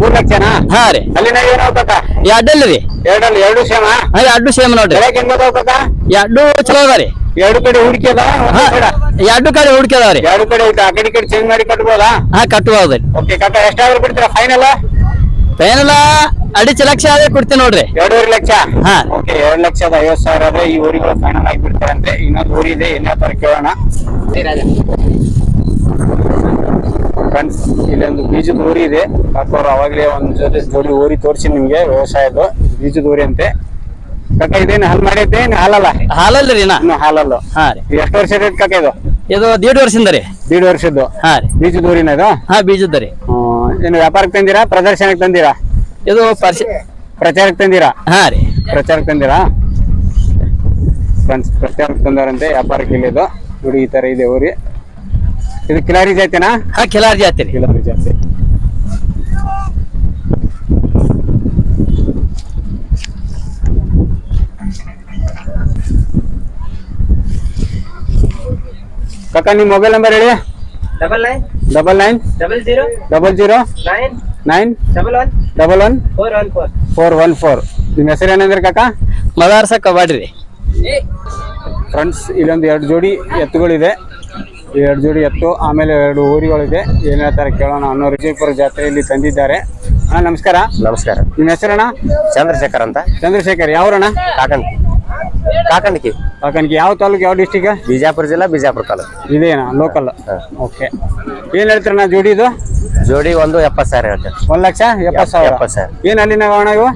ಮೂರ್ ಲಕ್ಷನಾ ಹಾ ರೀ. ಅಲ್ಲಿ ಏನಾವ್ ಕಾಕ? ಎರಡಲ್ಲ ರೀ. ಎರಡಲ್ಲಿ ಎರಡು ಸೇಮ ಹಾ ಎರಡು ಸೇಮ್ ನೋಡ್ರಿ. ಬೆಳಗ್ಗೆ ಹೆಂಗ್ ಅದಾವ್ ಕಾಕ? ಎರಡು ಚಲೋ ಅದ ರೀ. ಎರಡು ಕಡೆ ಹೂಡಿಕೆ ಅದ ಹಾ ಎರಡು ಕಡೆ ಹುಡ್ಕ್ಯದಾವ ರೀ. ಎರಡು ಕಡೆ ಐತೆ ಆ ಕಡೆ ಈ ಕಡೆ ಚೇಂಜ್ ಮಾಡಿ ಕಟ್ಬೋದಾ? ಹಾ ಕಟ್ಟುವುದು ರೀ. ಓಕೆ ಕಾಕ ಎಷ್ಟಾದ್ರು ಬಿಡ್ತೀರಾ ಫೈನಲ್ ಫೈನಲ್ ಅಡಿಚ ಲಕ್ಷ ಆದ್ರೆ ಕೊಡ್ತೀನಿ ನೋಡ್ರಿ. ಎರಡೂವರೆ ಲಕ್ಷ? ಹಾ. ಓಕೆ ಎರಡು ಲಕ್ಷದ ಐವತ್ ಸಾವಿರ ಆದ್ರೆ ಈ ಊರಿಗಳು ಫೈನಲ್ ಆಗಿ ಬಿಡ್ತಾರಂತೆ. ಇನ್ನೊಂದು ಊರಿದೆ ಇನ್ನೊಂದು ತರ ಕೇಳೋಣ. ಫ್ರೆಂಡ್ಸ್ ಇಲ್ಲೊಂದು ಬೀಜದ ಊರಿ ಇದೆ. ಕಾಕೋರು ಅವಾಗಲೇ ಒಂದ್ ಜೊತೆ ಜೋಡಿ ಊರಿ ತೋರಿಸಿ ನಿಮ್ಗೆ ವ್ಯವಸಾಯದ ಬೀಜದ ಊರಿ ಅಂತೆ. ಕಾಕ ಇದೇನು ಹಾಲ್ ಮಾಡೈತೆ ಏನು ಹಾಲಲ್ಲ? ಹಾಲಲ್ರಿ ನಾ ಇನ್ನು ಹಾಲಲ್ಲ? ಹಾ ರೀ. ಎಷ್ಟು ವರ್ಷ ಇದೆ ಕಾಕ ಇದು? ಇದು ದೇಡ್ ವರ್ಷದಿಂದ ರೀ. ದೀಡ್ ವರ್ಷದ್ದು? ಹಾ ರೀ. ಬೀಜದ ಊರಿನ ಇದು? ಹಾ ಬೀಜದ ರೀ. ಏನು ವ್ಯಾಪಾರಕ್ಕೆ ತಂದಿರಾ? ಪ್ರದರ್ಶನಕ್ಕೆ ತಂದಿರಾ? ಇದು ಪರ್ಸಿ ಪ್ರಚಾರಕ್ಕೆ ತಂದಿರಾ? ಹಾ ರೀ. ಪ್ರಚಾರಕ್ಕೆ ತಂದಿರಾ? ಫ್ರೆಂಡ್ಸ್ ಪ್ರಚಾರಕ್ಕೆ ತಂದಾರಂತೆ ವ್ಯಾಪಾರಕ್ಕೆ ಇಲ್ಲಿದು ಗುಡಿ ಈ ತರ ಇದೆ ಊರಿ. ಇದು ಕಿಲಾರಿ ಜಾತಿನಾ? ಹಾ ಕಿಲಾರಿ ಜಾತಿ ರೀ. ಕಿಲಾರಿ ಜಾತಿ. ಕಾಕ ನಿಮ್ಮ ಮೊಬೈಲ್ ನಂಬರ್ ಹೇಳಿ. Double nine double nine double zero double zero nine nine double one double one four one four four one four ನಿಮ್ಮ ಹೆಸರು ಏನಂದ್ರೆ ಕಾಕ? ಮದಾರ್ಸ ಕಬಾಡ್ರಿ ಫ್ರೆಂಡ್ಸ್ ಇಲ್ಲೊಂದು ಎರಡು ಜೋಡಿ ಎತ್ತುಗಳಿದೆ. ಈ ಎರಡು ಜೋಡಿ ಎತ್ತು ಆಮೇಲೆ ಎರಡು ಊರಿಗಳಿದೆ. ಏನ್ ಹೇಳ್ತಾರೆ ಕೇಳೋಣ ಅನ್ನೋ ವಿಜಯಪುರ ಜಾತ್ರೆಯಲ್ಲಿ ತಂದಿದ್ದಾರೆ. ಅಣ್ಣ ನಮಸ್ಕಾರ. ನಮಸ್ಕಾರ. ನಿಮ್ಮ ಹೆಸರಣ್ಣ? ಚಂದ್ರಶೇಖರ್ ಅಂತ. ಚಂದ್ರಶೇಖರ್ ಯಾವ್ರಣ್ಣ? ಕಾಕಂಡ್ಕಿ ಕಾಕಂಡ್ಕಿ ಕಾಕಂಡಿ ಯಾವ ತಾಲೂಕು ಯಾವ ಡಿಸ್ಟಿಕ್ ಬಿಜಾಪುರ ಜಿಲ್ಲಾ ಬಿಜಾಪುರ ತಾಲೂಕು. ಇದೇನಾ? ಲೋಕಲ್ ಓಕೆ ಏನ್ ನಾ ಜೋಡಿ ಇದು? ಜೋಡಿ ಒಂದು ಎಪ್ಪತ್ತು ಸಾವಿರ ಹೇಳ್ತೇವೆ ಒಂದ್ ಲಕ್ಷ? ಎಪ್ಪತ್ತು ಸಾವಿರ. ಎಪ್ಪತ್ತು ಸಾವಿರ. ಏನ್ ಅಲ್ಲಿನ ಅಣ್ಣ ಇವು?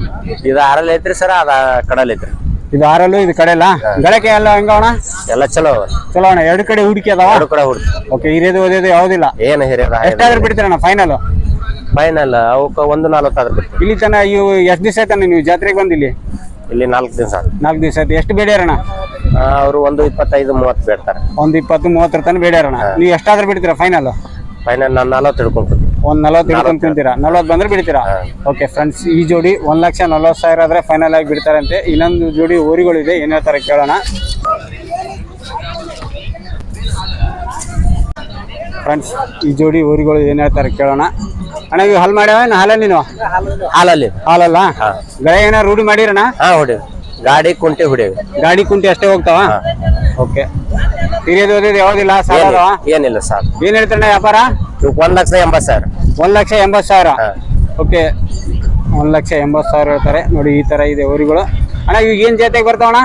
ಇದು ಆರಲ್ಲಿ ಐತ್ರಿ ಸರ್ ಅದ ಕಡಲ್ ಐತ್ರಿ. ಇದು ಆರಲ್ಲು ಇದು ಕಡೆ ಅಲ್ಲ ಗಳಕೆ ಎಲ್ಲ ಹೆಂಗ ಅಣ್ಣ ಎಲ್ಲ ಚಲೋ ಅವ. ಚಲೋ ಅಣ್ಣ. ಎರಡು ಕಡೆ ಹುಡುಕಿ ಅದಾವ? ಎರಡು ಕಡೆ ಹುಡುಕಿ. ಓಕೆ ಹಿರಿಯದು ಓದಿಯೋದು ಯಾವ್ದಿಲ್ಲ? ಏನು ಹಿರಿಯದ ಎಷ್ಟಾದ್ರೂ ಬಿಡ್ತೀರಣ್ಣ ಫೈನಲ್ ಫೈನಲ್ ಅವಕ್ಕೆ ಒಂದು ನಲ್ವತ್ತಾದ್ರು ಬಿಡ್ತೀವಿ ಇಲ್ಲಿ ತನ ಇವು ಎಷ್ಟು ದಿವಸ ಆಯ್ತಾನೆ ನೀವು ಜಾತ್ರೆಗೆ ಬಂದಿಲ್ಲಿ? ಇಲ್ಲಿ ನಾಲ್ಕು ದಿವಸ. ನಾಲ್ಕು ದಿವಸ ಆಯ್ತು. ಎಷ್ಟು ಬೇಡ್ಯಾರಣ್ಣ ಅವರು ಒಂದು ಇಪ್ಪತ್ತೈದು ಮೂವತ್ತು ಬೇಡ್ತಾರೆ. ಒಂದು ಇಪ್ಪತ್ತು ಮೂವತ್ತರ ತನಕ ಬೇಡ್ಯಾರಣ್ಣ ನೀವು ಎಷ್ಟಾದ್ರೂ ಬಿಡ್ತೀರಾ ಫೈನಲ್ ಫೈನಲ್ ನಾನು ನಲ್ವತ್ತು ಹಿಡ್ಕೊಂತೀನಿ ಒಂದು ನಲವತ್ತು ಹಿಡ್ಕೊಂಡು ತಿಂತೀರಾ? ನಲವತ್ತು ಬಂದ್ರೆ ಬಿಡ್ತೀರಾ? ಓಕೆ ಫ್ರೆಂಡ್ಸ್ ಈ ಜೋಡಿ ಒಂದು ಲಕ್ಷ ನಲವತ್ತು ಸಾವಿರ ಆದರೆ ಫೈನಲ್ ಆಗಿ ಬಿಡ್ತಾರಂತೆ. ಇನ್ನೊಂದು ಜೋಡಿ ಊರಿಗಳಿದೆ ಏನು ಹೇಳ್ತಾರೆ ಕೇಳೋಣ. ಫ್ರೆಂಡ್ಸ್ ಈ ಜೋಡಿ ಊರಿಗಳು ಏನು ಹೇಳ್ತಾರೆ ಕೇಳೋಣ. ಅಣ್ಣ ಇವು ಹಲ್ ಮಾಡ್ಯಾವ ಏನು? ಹಾಲ ನೀನು? ಹಾಲಲ್ಲಿ. ಹಾಲಲ್ಲ? ಗಳೆ ಏನಾರ ರೂಢಿ ಮಾಡಿರಣ ಹಾಂ ಹೊಡೀವಿ ಗಾಡಿ ಕುಂಟೆ ಹೊಡೆವಿ ಗಾಡಿ ಕುಂಟಿ ಅಷ್ಟೇ ಹೋಗ್ತಾವ? ಓಕೆ. ಹಿರಿಯದು ಓದಿದ್ರೆ ಯಾವ್ದಿಲ್ಲ ಸಾಲ ಅದಾವ? ಏನಿಲ್ಲ ಸರ್ ಏನ್ ಹೇಳ್ತಾರಣ್ಣ ವ್ಯಾಪಾರ? ಇವಕ್ಕೆ ಒಂದು ಲಕ್ಷ ಎಂಬತ್ತು ಸಾವಿರ. ಒಂದ್ ಲಕ್ಷ ಎಂಬತ್ತು ಸಾವಿರ. ಓಕೆ. ಒಂದ್ ಲಕ್ಷ ಎಂಬತ್ತು ಸಾವಿರ ಹೇಳ್ತಾರೆ. ನೋಡಿ ಈ ತರ ಇದೆ ಊರಿಗಳು. ಅಣ್ಣ ಈಗ ಏನ್ ಜಾತಿಗೆ ಬರ್ತಾವಣ್ಣ?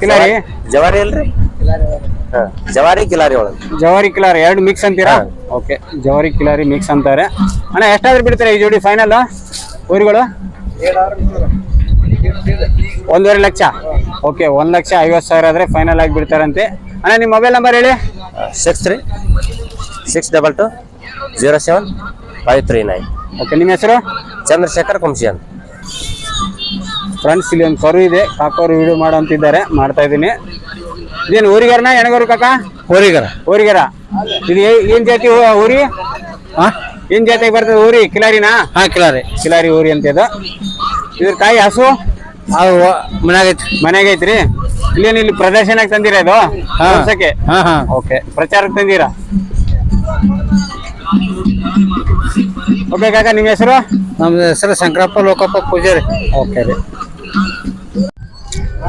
ಕಿಲಾರಿ ಜವಾರಿ ಅಲ್ರಿ? ಜವಾರಿ ಕಿಲಾರಿ ಒಳಗೆ. ಜವಾರಿ ಕಿಲಾರಿ ಎರಡು ಮಿಕ್ಸ್ ಅಂತೀರಾ? ಓಕೆ ಜವಾರಿ ಕಿಲಾರಿ ಮಿಕ್ಸ್ ಅಂತಾರೆ. ಅಣ್ಣ ಎಷ್ಟಾದ್ರೂ ಬಿಡ್ತಾರೆ ಈ ಜೋಡಿ ಫೈನಲ್ ಊರುಗಳು? ಒಂದೂವರೆ ಲಕ್ಷ? ಓಕೆ ಒಂದ್ ಲಕ್ಷ ಐವತ್ತು ಸಾವಿರ ಆದ್ರೆ ಫೈನಲ್ ಆಗಿ ಬಿಡ್ತಾರಂತೆ. ಅಣ್ಣ ನಿಮ್ಮ ಮೊಬೈಲ್ ನಂಬರ್ ಹೇಳಿ? Six three six double two zero seven five three nine okay ನಿಮ್ಮ ಹೆಸರು? ಚಂದ್ರಶೇಖರ್ ಕುಂಶಿಯನ್. ಅಂತ ಫ್ರೆಂಡ್ಸ್ ಇಲ್ಲಿ ಒಂದು ಕರು ಇದೆ. ಕಾಕೋರು ವಿಡಿಯೋ ಮಾಡೋ ಅಂತಿದ್ದಾರೆ. ಮಾಡ್ತಾ ಇದ್ದೀನಿ. ಇದೇನು ಊರಿಗಾರನ ಎಣಗೋರು ಕಾಕ? ಹೋರಿಗರ ಊರಿಗಾರ. ಇದು ಏ- ಏನ್ ಜಾತಿ ಊರಿ? ಏನ್ ಜಾತಿಗೆ ಬರ್ತದೆ ಊರಿ? ಕಿಲಾರಿನಾ? ಹಾ ಕಿಲಾರಿ. ಕಿಲಾರಿ ಊರಿ ಅಂತ ಇದು. ಇದ್ರ ಕಾಯಿ ಹಸು ಅದು ಮನ್ಯಾಗ ಮನೆಗೆ ಐತ್ರಿ ಇಲ್ಲೇನು ಇಲ್ಲಿ ಪ್ರದರ್ಶನಕ್ಕೆ ತಂದಿರ ಇದು? ತೋರ್ಸಕ್ಕೆ ಹಾ ಹಾ. ಓಕೆ. ಪ್ರಚಾರಕ್ಕೆ ತಂದಿರಾ? ಓಕೆ ಕಾಕ ನಿಮ್ಮ ಹೆಸರು? ನಮ್ಮ ಹೆಸರು ಶಂಕರಪ್ಪ ಲೋಕಪ್ಪ ಪೂಜಾರಿ. ಓಕೆ ರೀ.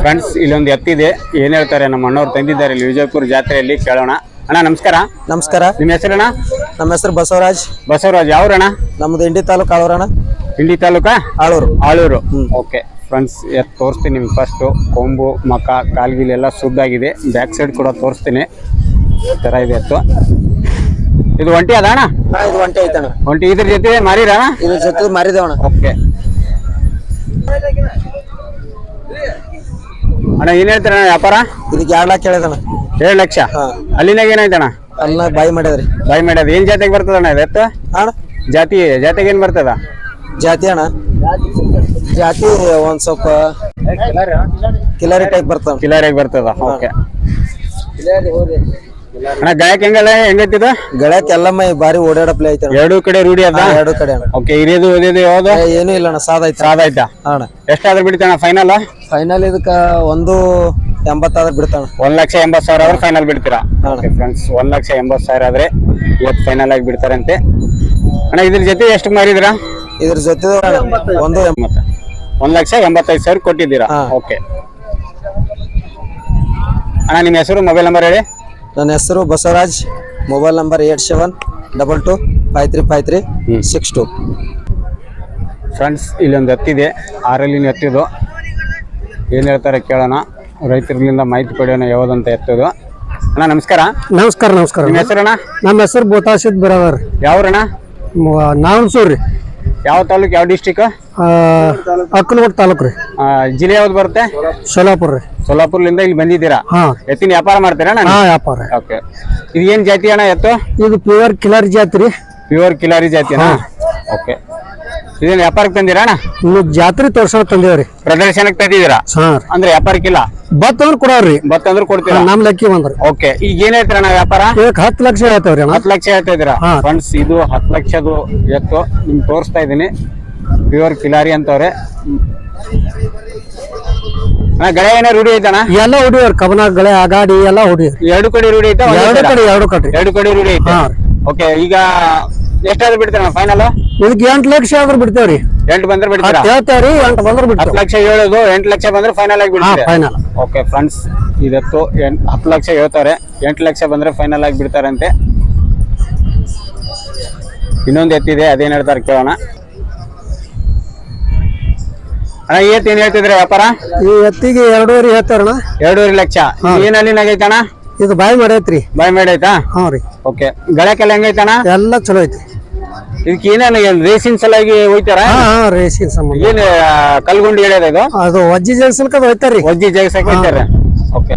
ಫ್ರೆಂಡ್ಸ್ ಇಲ್ಲೊಂದು ಎತ್ತಿದೆ. ಏನ್ ಹೇಳ್ತಾರೆ? ನಮ್ಮ ಅಣ್ಣವ್ರು ತಂದಿದ್ದಾರೆ ಇಲ್ಲಿ ವಿಜಯಪುರ ಜಾತ್ರೆಯಲ್ಲಿ. ಕೇಳೋಣ. ಅಣ್ಣ ನಮಸ್ಕಾರ. ನಮಸ್ಕಾರ. ನಿಮ್ಮ ಹೆಸರಣ್ಣ? ನಮ್ಮ ಹೆಸರು ಬಸವರಾಜ್. ಬಸವರಾಜ್ ಯಾವ್ರಣ್ಣ? ನಮ್ದು ಇಂಡಿ ತಾಲೂಕು ಆಳೂರಣ ಇಂಡಿ ತಾಲೂಕಾ? ಆಳೂರು. ಆಳೂರು. ಓಕೆ. ಫ್ರೆಂಡ್ಸ್ ಎತ್ತು ತೋರಿಸ್ತೀನಿ ನಿಮ್ಗೆ ಫಸ್ಟು ಕೊಂಬು ಮಕ ಕಾಲ್ಗಿಲ್ ಎಲ್ಲ ಸುದ್ದಾಗಿದೆ. ಬ್ಯಾಕ್ ಸೈಡ್ ಕೂಡ ತೋರಿಸ್ತೀನಿ. ಈ ಥರ ಇದೆ ಎತ್ತು. ಇದು ಒಂಟಿ ಅದ ಅಣ್ಣ? ಇದು ಒಂಟಿ ಐತಣ್ಣ. ಒಂಟಿ ಇದ್ರ ಜೊತೆ ಮಾರಿರಣ್ಣ ಇದ್ರ ಜೊತೆ ಮಾರಿದೇವಣ್ಣ. ಓಕೆ. ಅಣ್ಣ ಏನ್ ಹೇಳ್ತೀರ ಅಣ್ಣ ವ್ಯಾಪಾರ? ಇದಕ್ಕೆ ಎರಡು ಲಕ್ಷ ಹೇಳಿದಣ್ಣ. ಏಳು ಲಕ್ಷ? ಅಲ್ಲಿನಾಗ ಏನಾಯ್ತಣ್ಣ? ಅಲ್ಲ ಬಾಯಿ ಮಾಡಿದ್ರಿ. ಬಾಯ್ ಮಾಡೋದು. ಏನ್ ಜಾತಿಗೆ ಬರ್ತದಣ್ಣ ಅಣ್ಣ ಎತ್ತು ಅಣ್ಣ? ಜಾತಿ ಜಾತಿಗೆ ಏನ್ ಬರ್ತದ? ಜಾತಿ ಅಣ್ಣ. ಜಾತಿ ಒಂದ್ ಸ್ವಲ್ಪ ಕಿಲಾರಿ ಟೈಪ್ ಬರ್ತಾವ ಕಿಲಾರಿಯಾಗಿ ಬರ್ತದ ಓಕೆ. ಅಣ್ಣ ಗಾಯಕ ಹೆಂಗಲ್ಲ ಹೆಂಗೈತಿದ ಗಳಕ್ ಎಲ್ಲಮ್ಮ ಬಾರಿ ಓಡಾಡ ಪ್ಲೇ ಐತೆ ಎರಡು ಕಡೆ ರೂಢಿ ಅದ? ಎರಡು ಕಡೆ ಅಣ್ಣ. ಓಕೆ ಹಿರಿಯದು ಓದಿದ್ದು ಯಾವ್ದು? ಏ, ಏನೂ ಇಲ್ಲ ಅಣ್ಣ ಸಾದ ಐತ. ಸಾದ ಆಯ್ತಾ ಅಣ್ಣ. ಎಷ್ಟಾದ್ರೂ ಬಿಡ್ತಾನ ಫೈನಲ್ ಫೈನಲ್ ಇದಕ್ಕ ಒಂದು ಎಂಬತ್ತಾದ್ರೆ ಬಿಡ್ತಾಣ ಒಂದ್ ಲಕ್ಷ ಎಂಬತ್ ಸಾವಿರ ಆದ್ರೆ ಫೈನಲ್ ಬಿಡ್ತೀರಾ? ಹಾ. ಫ್ರೆಂಡ್ಸ್ ಒಂದ್ ಲಕ್ಷ ಎಂಬತ್ ಸಾವಿರ ಆದ್ರೆ ಇವತ್ತು ಫೈನಲ್ ಆಗಿ ಬಿಡ್ತಾರಂತೆ. ಅಣ್ಣ ಇದ್ರ ಜೊತೆ ಎಷ್ಟು ಮಾರಿದಿರಾ? ಇದ್ರ ಜೊತೆ ಒಂದು ಎಂಬತ್ತ. ಮತ್ತೆ ಒಂದ್ ಲಕ್ಷ ಎಂಬತ್ತೈದು ಸಾವಿರ ಕೊಟ್ಟಿದ್ದೀರಾ? ಹಾ. ಓಕೆ ಅಣ್ಣ ನಿಮ್ಮ ಹೆಸರು ಮೊಬೈಲ್ ನಂಬರ್ ಹೇಳಿ. ನನ್ನ ಹೆಸರು Basavaraj. Mobile number eight seven double two five three five three six two friends ಇಲ್ಲೊಂದು ಹತ್ತಿದೆ ಆರಲ್ಲಿನ ಎತ್ತಿದು. ಏನು ಹೇಳ್ತಾರೆ ಕೇಳೋಣ. ರೈತರಿಂದ ಮಾಹಿತಿ ಪಡೆಯೋಣ ಯಾವುದಂತ ಎತ್ತದು. ಅಣ್ಣ ನಮಸ್ಕಾರ. ನಮಸ್ಕಾರ ನಮಸ್ಕಾರ. ನಿಮ್ಮ ಹೆಸರಣ್ಣ? ನಮ್ಮ ಹೆಸರು ಬೋತಾಶಿದ್ ಬರೋದರ್ ಯಾವ್ರಣ್ಣ? ನಾವು ರೀ ಯಾವ ತಾಲೂಕು ಯಾವ ಡಿಸ್ಟಿಕ್ ಅಕ್ಕನಗೋಡ್ ತಾಲೂಕು ರೀ. ಜಿಲ್ಲೆ ಯಾವ್ದು ಬರುತ್ತೆ? ಸೋಲಾಪುರ ರೀ. ಸೋಲಾಪುರ್ಲಿಂದ ಇಲ್ಲಿ ಬಂದಿದ್ದೀರಾ? ಹಾ. ಎತ್ತಿನ ವ್ಯಾಪಾರ ಮಾಡ್ತೀರಾ ಹಾ ವ್ಯಾಪಾರ ಓಕೆ. ಇದು ಏನ್ ಜಾತಿ ಅಣ್ಣ ಎತ್ತು? ಇದು ಪ್ಯೂರ್ ಕಿಲರ್ ಜಾತಿ ರೀ. ಪ್ಯೂರ್ ಕಿಲಾರಿ ಜಾತಿನಾ? ಓಕೆ. ಇದೇನು ವ್ಯಾಪಾರಕ್ಕೆ ತಂದಿರಣ ಇನ್ನು ಜಾತ್ರೆ ತೋರ್ಸೋಕ್ ತಂದಿವ್ರಿ. ಪ್ರದರ್ಶನಕ್ಕೆ ತಂದಿದ್ದೀರಾ? ಹಾ. ಅಂದ್ರೆ ವ್ಯಾಪಾರಕ್ಕಿಲ್ಲ ಬತ್ ಅಂದ್ರೆ ಕೊಡೋರಿ ಬತ್ತ ಅಂದ್ರೆ ಕೊಡ್ತೀರಾ? ನಮ್ ಲಕ್ಕಿ ಬಂದ್ರಿ. ಓಕೆ ಈಗ ಏನ್ ಹೇಳ್ತೀರಣ್ಣ ವ್ಯಾಪಾರ? ಇದಕ್ಕೆ ಹತ್ತು ಲಕ್ಷ ಹೇಳ್ತೇವ್ರಿ ಅಣ್ಣ. ಹತ್ತು ಲಕ್ಷ ಹೇಳ್ತಾ ಇದ್ದೀರಾ ಹಾ. ಫ್ರೆಂಡ್ಸ್ ಇದು ಹತ್ತು ಲಕ್ಷದು ಎತ್ತು. ನಿಮ್ ತೋರಿಸ್ತಾ ಇದ್ದೀನಿ. ಪ್ಯೂರ್ ಕಿಲಾರಿ ಅಂತವ್ರೆ. ಅಣ್ಣ ಗಳೆ ಏನೋ ರೂಢಿ ಐತಣ್ಣ? ಎಲ್ಲ ಹೊಡಿಯವ್ರಿ ಕಬನ ಗಳೆ ಅಗಾಡಿ ಎಲ್ಲ ಹೊಡಿಯವ್ರಿ. ಎರಡು ಕಡೆ ರೂಢಿ ಐತಾ? ಎರಡು? ಕಡೆ? ಎರಡು ಕಡೆ ಎರಡು ಕಡೆ ರೂಢಿ ಐತೆ? ಹಾ. ಓಕೆ ಈಗ ಎಷ್ಟಾದ್ರೂ ಬಿಡ್ತೀರಣ್ಣ ಫೈನಲ್ ಇದಕ್ಕೆ ಎಂಟು ಲಕ್ಷ ಆದ್ರೂ ಬಿಡ್ತೇವ್ರಿ. ಎಂಟು ಬಂದ್ರೆ ಬಿಡ್ತೀರಾ? ಹೇಳ್ತೇವ್ರಿ ಎಂಟು ಬಂದ್ರೆ ಹತ್ತು ಲಕ್ಷ ಹೇಳೋದು ಎಂಟು ಲಕ್ಷ ಬಂದ್ರೆ ಫೈನಲ್ ಆಗಿ ಬಿಡ್ತಾರೆ? ಫೈನಲ್ ಓಕೆ ಫ್ರೆಂಡ್ಸ್ ಇದತ್ತು ಎಂಟ್ ಹತ್ತು ಲಕ್ಷ ಹೇಳ್ತಾರೆ ಎಂಟು ಲಕ್ಷ ಬಂದ್ರೆ ಫೈನಲ್ ಆಗಿ ಬಿಡ್ತಾರಂತೆ. ಇನ್ನೊಂದು ಎತ್ತಿದೆ ಅದೇನ್ ಹೇಳ್ತಾರೆ ಕೇಳೋಣ. ಅಣ್ಣ ಏತ್ ಏನ್ ಹೇಳ್ತಿದ್ರೆ ವ್ಯಾಪಾರ? ಈ ಎತ್ತಿಗೆ ಎರಡೂವರೆ ಹೇಳ್ತಾರಣ್ಣ ಎರಡೂವರೆ ಲಕ್ಷ. ಏನಲ್ಲಿ ಅಲ್ಲಿನಾಗೈತಣ್ಣ ಇದು ಬಾಯಿ ಮಾಡೈತ್ರಿ ಬಾಯ್ ಮಾಡೈತಾ ಹಾ ರೀ. ಓಕೆ. ಗಳಕ್ಕೆಲ್ಲ ಹೆಂಗೈತಣ್ಣ ಎಲ್ಲ ಚಲೋ ಐತಿ ಇದಕ್ಕೆ ಏನೇನು ರೇಸಿನ ಸಲಾಗಿ ಹೋಯ್ತಾರ? ಹಾ ಹಾ ರೇಸಿನ ಸಂಬಂಧ. ಏನು ಕಲ್ಗುಂಡಿ ಹೇಳ್ಯದ ಇದು? ಅದು ಒಜ್ಜಿ ಜಗಸಲ್ಕ ಹೋಯ್ತಾರ್ರಿ. ಒಜ್ಜಿ ಜಗಸಕ್ಕೆ ಹೋಯ್ತಾರ? ಓಕೆ.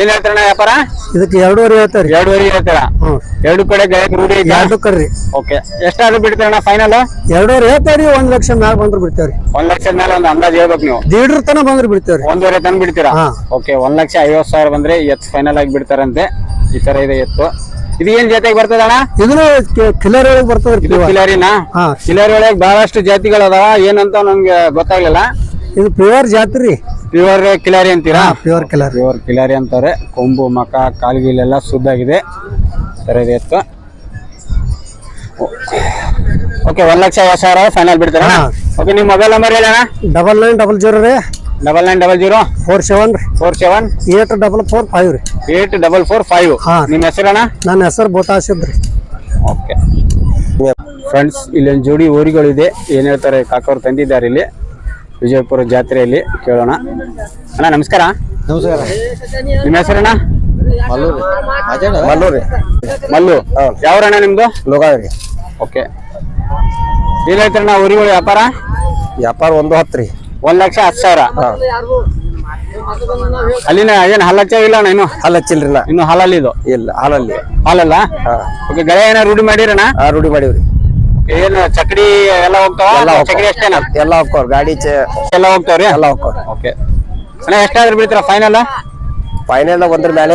ಏನ್ ಹೇಳ್ತಾರಣ್ಣ ವ್ಯಾಪಾರ? ಇದಕ್ಕೆ ಎರಡೂವರೆ ಹೇಳ್ತಾರ್ರಿ ಎರಡೂವರೆ ಹೇಳ್ತಾರ? ಹ್ಮ್ ಎರಡು ಕಡೆ ಗಾಯಕ ರೂಢಿ ಐತಾ? ಎರಡು ಕಡ್ರಿ. ಓಕೆ ಎಷ್ಟಾದ್ರೂ ಬಿಡ್ತಾರಣ್ಣ ಫೈನಲ್ ಎರಡೂವರೆ ಹೇಳ್ತಾರಿ ಒಂದ್ ಲಕ್ಷ ಮ್ಯಾಗ ಬಂದ್ರು ಬಿಡ್ತೇವ್ರಿ. ಒಂದ್ ಲಕ್ಷದ ಮೇಲೆ ಒಂದು ಅಂದಾಜ್ ಹೇಳ್ಬೇಕು ನೀವು. ದೀಡ್ರ ತನ ಬಂದ್ರು ಬಿಡ್ತೇವ್ರಿ. ಒಂದೂವರೆ ತಂದು ಬಿಡ್ತೀರಾ? ಹಾ. ಓಕೆ ಒಂದ್ ಲಕ್ಷ ಐವತ್ ಸಾವಿರ ಬಂದ್ರೆ ಎತ್ ಫೈನಲ್ ಆಗಿ ಬಿಡ್ತಾರಂತೆ. ಈ ತರ ಇದೆ ಎತ್ತು. ಇದು ಏನ್ ಜಾತಿಗೆ ಬರ್ತದಣ್ಣ? ಇದನ್ನು ಕಿಲರ್ ಒಳಗೆ ಬರ್ತದ್ರಿ ಇದು ಕಿಲಾರಿನಾ? ಹಾ. ಕಿಲಾರಿ ಒಳಗೆ ಬಹಳಷ್ಟು ಜಾತಿಗಳು ಅದಾವ ಏನಂತ ನಮ್ಗೆ ಗೊತ್ತಾಗ್ಲಿಲ್ಲ. ಇದು ಪ್ಯೂರ್ ಜಾತ್ರೆ ಪ್ಯೂರ್ ಕಿಲಾರಿ ಅಂತೀರಾ? ಪ್ಯೂರ್ ಕಿಲಾರಿ. ಪ್ಯೂರ್ ಕಿಲಾರಿ ಅಂತಾರೆ. ಕೊಂಬು ಮಕ ಕಾಲ್ಗಿಲೆಲ್ಲ ಇದೆ ಎತ್ತು. ಓಕೆ ಒಂದ್ ಲಕ್ಷ ಐವತ್ತು ಸಾವಿರ ಫೈನಲ್ ಬಿಡ್ತಾರೆ. ಓಕೆ ನಿಮ್ಮ ಮೊಬೈಲ್ ನಂಬರ್ ಹೇಳೋಣ ಡಬಲ್ ನೈನ್ ಡಬಲ್ ಜೀರೋ ರೀ. Double nine double zero four seven four seven eight double four five ರೀ. ಏಟ್ ಡಬಲ್ ಫೋರ್ ಫೈವ್ ನಿಮ್ ನಿಮ್ಮ ಹೆಸರಣ್ಣ ನನ್ನ ಹೆಸರು ಬೋತಾಸಿದ್ ರೀ. ಓಕೆ ಫ್ರೆಂಡ್ಸ್ ಇಲ್ಲೊಂದು ಜೋಡಿ ಊರಿಗಳಿದೆ ಏನ್ ಹೇಳ್ತಾರೆ ಕಾಕವ್ರು ತಂದಿದ್ದಾರೆ ಇಲ್ಲಿ. ವಿಜಯಪುರ ಜಾತ್ರೆಯಲ್ಲಿ ಕೇಳೋಣ. ಅಣ್ಣ ನಮಸ್ಕಾರ. ನಮಸ್ಕಾರ. ನಿಮ್ಮ ಹೆಸರಣ್ಣ? ಮಲ್ಲೂರಿ. ಮಲ್ಲು. ಯಾವ್ರಣ್ಣ ನಿಮ್ದು? ಲೋಗಾವ್ರಿ. ಓಕೆ. ಏನ್ ಊರಿಗಳು ವ್ಯಾಪಾರ? ವ್ಯಾಪಾರ ಒಂದು ಹತ್ತು ರೀ ಒಂದ್ ಲಕ್ಷ ಹತ್ತು ಸಾವಿರ. ಅಲ್ಲಿನ ಏನ್ ಇಲ್ಲ ಅಣ್ಣ ಇನ್ನು? ಹಾಲು ಹಚ್ಚಿಲ್ರಿ ಇನ್ನು ಹಾಲಲ್ಲಿ ಇದು ಇಲ್ಲ ಹಾಲಲ್ಲಿ. ಹಾಲಲ್ಲ? ಓಕೆ ಗಳೆ ಏನಾರು ರೂಢಿ ಮಾಡಿರಣ್ಣ? ರೂಢಿ ಮಾಡೀವ್ರಿ. ಏನ್ ಚಕಡಿ ಎಲ್ಲ ಹೋಗ್ತಾವ? ಎಲ್ಲ ಚಕಡಿ ಅಷ್ಟೇನಾ? ಎಲ್ಲ ಹೋಗ್ಕೋರ್ ಗಾಡಿ ಚೆ ಎಲ್ಲ ಹೋಗ್ತಾವ್ರಿ? ಎಲ್ಲ ಹೋಗ್ತಾವ್ರಿ ಓಕೆ ಅಣ್ಣ ಎಷ್ಟಾದ್ರೂ ಬಿಡ್ತೀರಾ ಫೈನಲ್ ಫೈನಲ್ ಒಂದ್ರ ಮೇಲೆ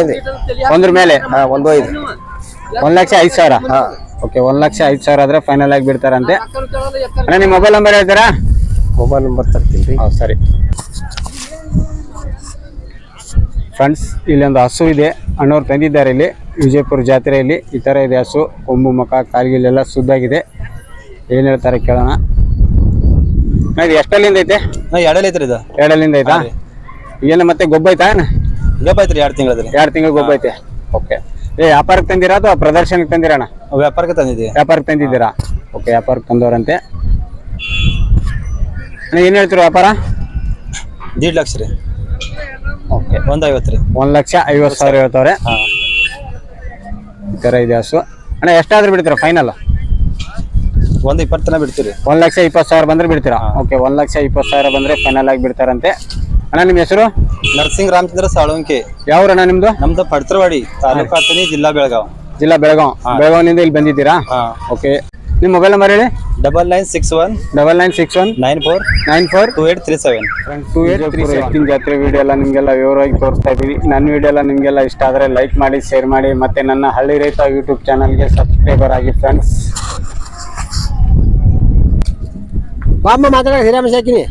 ಒಂದ್ರ ಮೇಲೆ? ಹಾ ಒಂದು ಐದು. ಒಂದ್ ಲಕ್ಷ ಐದ್ ಸಾವಿರ? ಹಾ. ಓಕೆ ಒಂದ್ ಲಕ್ಷ ಐದ್ ಸಾವಿರ ಆದ್ರೆ ಫೈನಲ್ ಆಗಿ ಬಿಡ್ತಾರಂತೆ. ಅಣ್ಣ ನಿಮ್ಮ ಮೊಬೈಲ್ ನಂಬರ್ ಹೇಳ್ತೀರಾ? ಮೊಬೈಲ್ ನಂಬರ್ ತರ್ತೀನಿ ಹೌದು ಸರಿ. ಫ್ರೆಂಡ್ಸ್ ಇಲ್ಲೊಂದು ಹಸು ಇದೆ. ಅಣ್ಣವ್ರು ತಂದಿದ್ದಾರೆ ಇಲ್ಲಿ. ವಿಜಯಪುರ ಜಾತ್ರೆಯಲ್ಲಿ ಈ ಥರ ಇದೆ ಹಸು. ಕೊಂಬು ಮುಖ ಕಾಲ್ಗಿಲೆಲ್ಲ ಶುದ್ಧಾಗಿದೆ. ಏನು ಹೇಳ್ತಾರೆ ಕೇಳೋಣ. ಎಷ್ಟಲ್ಲಿಂದ ಐತೆ? ನಾ ಎರಡಲ್ಲಿ ಐತ್ರಿ ಇದು. ಎರಡಲ್ಲಿಂದ ಐತಾ? ಏನ ಮತ್ತೆ ಗೊಬ್ಬ ಐತಾ ಏನು ಗೊಬ್ಬ ಐತ್ರಿ ಎರಡು ತಿಂಗಳದ್ರಿ. ಎರಡು ತಿಂಗಳು ಗೊಬ್ಬ ಐತೆ. ಓಕೆ. ಏ ವ್ಯಾಪಾರಕ್ಕೆ ತಂದಿರಾ ಅಥವಾ ಪ್ರದರ್ಶನಕ್ಕೆ ತಂದಿರಣ ವ್ಯಾಪಾರಕ್ಕೆ ತಂದಿದ್ವಿ ವ್ಯಾಪಾರಕ್ಕೆ ತಂದಿದ್ದೀರಾ? ಓಕೆ ವ್ಯಾಪಾರಕ್ಕೆ ತಂದವರಂತೆ. ಅಣ್ಣ, ಏನು ಹೇಳ್ತೀರಾ ವ್ಯಾಪಾರ? ದೀಡ್ ಲಕ್ಷ ರೀ. ಓಕೆ. ಒಂದ್ ಐವತ್ತು ರೀ. ಒಂದು ಲಕ್ಷ ಐವತ್ತು ಸಾವಿರ ಹೇಳ್ತವ್ರೆ. ಹಾಂ. ಈ ಥರ ಇದೆ ಹಸು. ಅಣ್ಣ ಎಷ್ಟಾದ್ರೂ ಬಿಡ್ತೀರಾ ಫೈನಲ್? ಒಂದ್ ಇಪ್ಪತ್ತು ತನ ಬಿಡ್ತೀರಿ. ಒಂದ್ ಲಕ್ಷ ಇಪ್ಪತ್ತು ಸಾವಿರ ಬಂದ್ರೆ ಬಿಡ್ತೀರಾ? ಓಕೆ ಒಂದ್ ಲಕ್ಷ ಇಪ್ಪತ್ತು ಸಾವಿರ ಬಂದ್ರೆ ಫೈನಲ್ ಆಗಿ ಬಿಡ್ತಾರಂತೆ. ಅಣ್ಣ ನಿಮ್ಮ ಹೆಸರು? ನರಸಿಂಗ್ ರಾಮಚಂದ್ರ ಸಾಳುಂಕಿ. ಯಾವ್ರಣ್ಣ ನಿಮ್ದು? ನಮ್ದು ಪಡ್ತರವಾಡಿ ತಾಲೂಕು ಆತನಿ ಜಿಲ್ಲಾ ಬೆಳಗಾವ್. ಜಿಲ್ಲಾ ಬೆಳಗಾವ್. ನಿಂದ ಇಲ್ಲಿ ಬಂದಿದ್ದೀರಾ? ಓಕೆ ನಿಮ್ಮ ಮೊಬೈಲ್ ನಂಬರ್ ಹೇಳಿ. Double nine six one double nine six one nine four nine four two eight three seven. Two eight three seven. ಜಾತ್ರೆ ವಿಡಿಯೋ ಎಲ್ಲ ನಿಮಗೆಲ್ಲ ವಿವರವಾಗಿ ತೋರಿಸ್ತಾ ಇದೀವಿ ನನ್ನ ವಿಡಿಯೋ ಎಲ್ಲ ನಿಮಗೆಲ್ಲ ಇಷ್ಟ ಆದರೆ ಲೈಕ್ ಮಾಡಿ ಶೇರ್ ಮಾಡಿ ಮತ್ತೆ ನನ್ನ ಹಳ್ಳಿ ರೈತ ಯೂಟ್ಯೂಬ್ ಚಾನಲ್ಗೆ ಸಬ್ಸ್ಕ್ರೈಬರ್ ಆಗಿ ಫ್ರೆಂಡ್ಸ್ ಬಾಮ್ಮ ಮಾತಾಡ ಹಿರಾಮಶ ಹಾಕಿನಿ.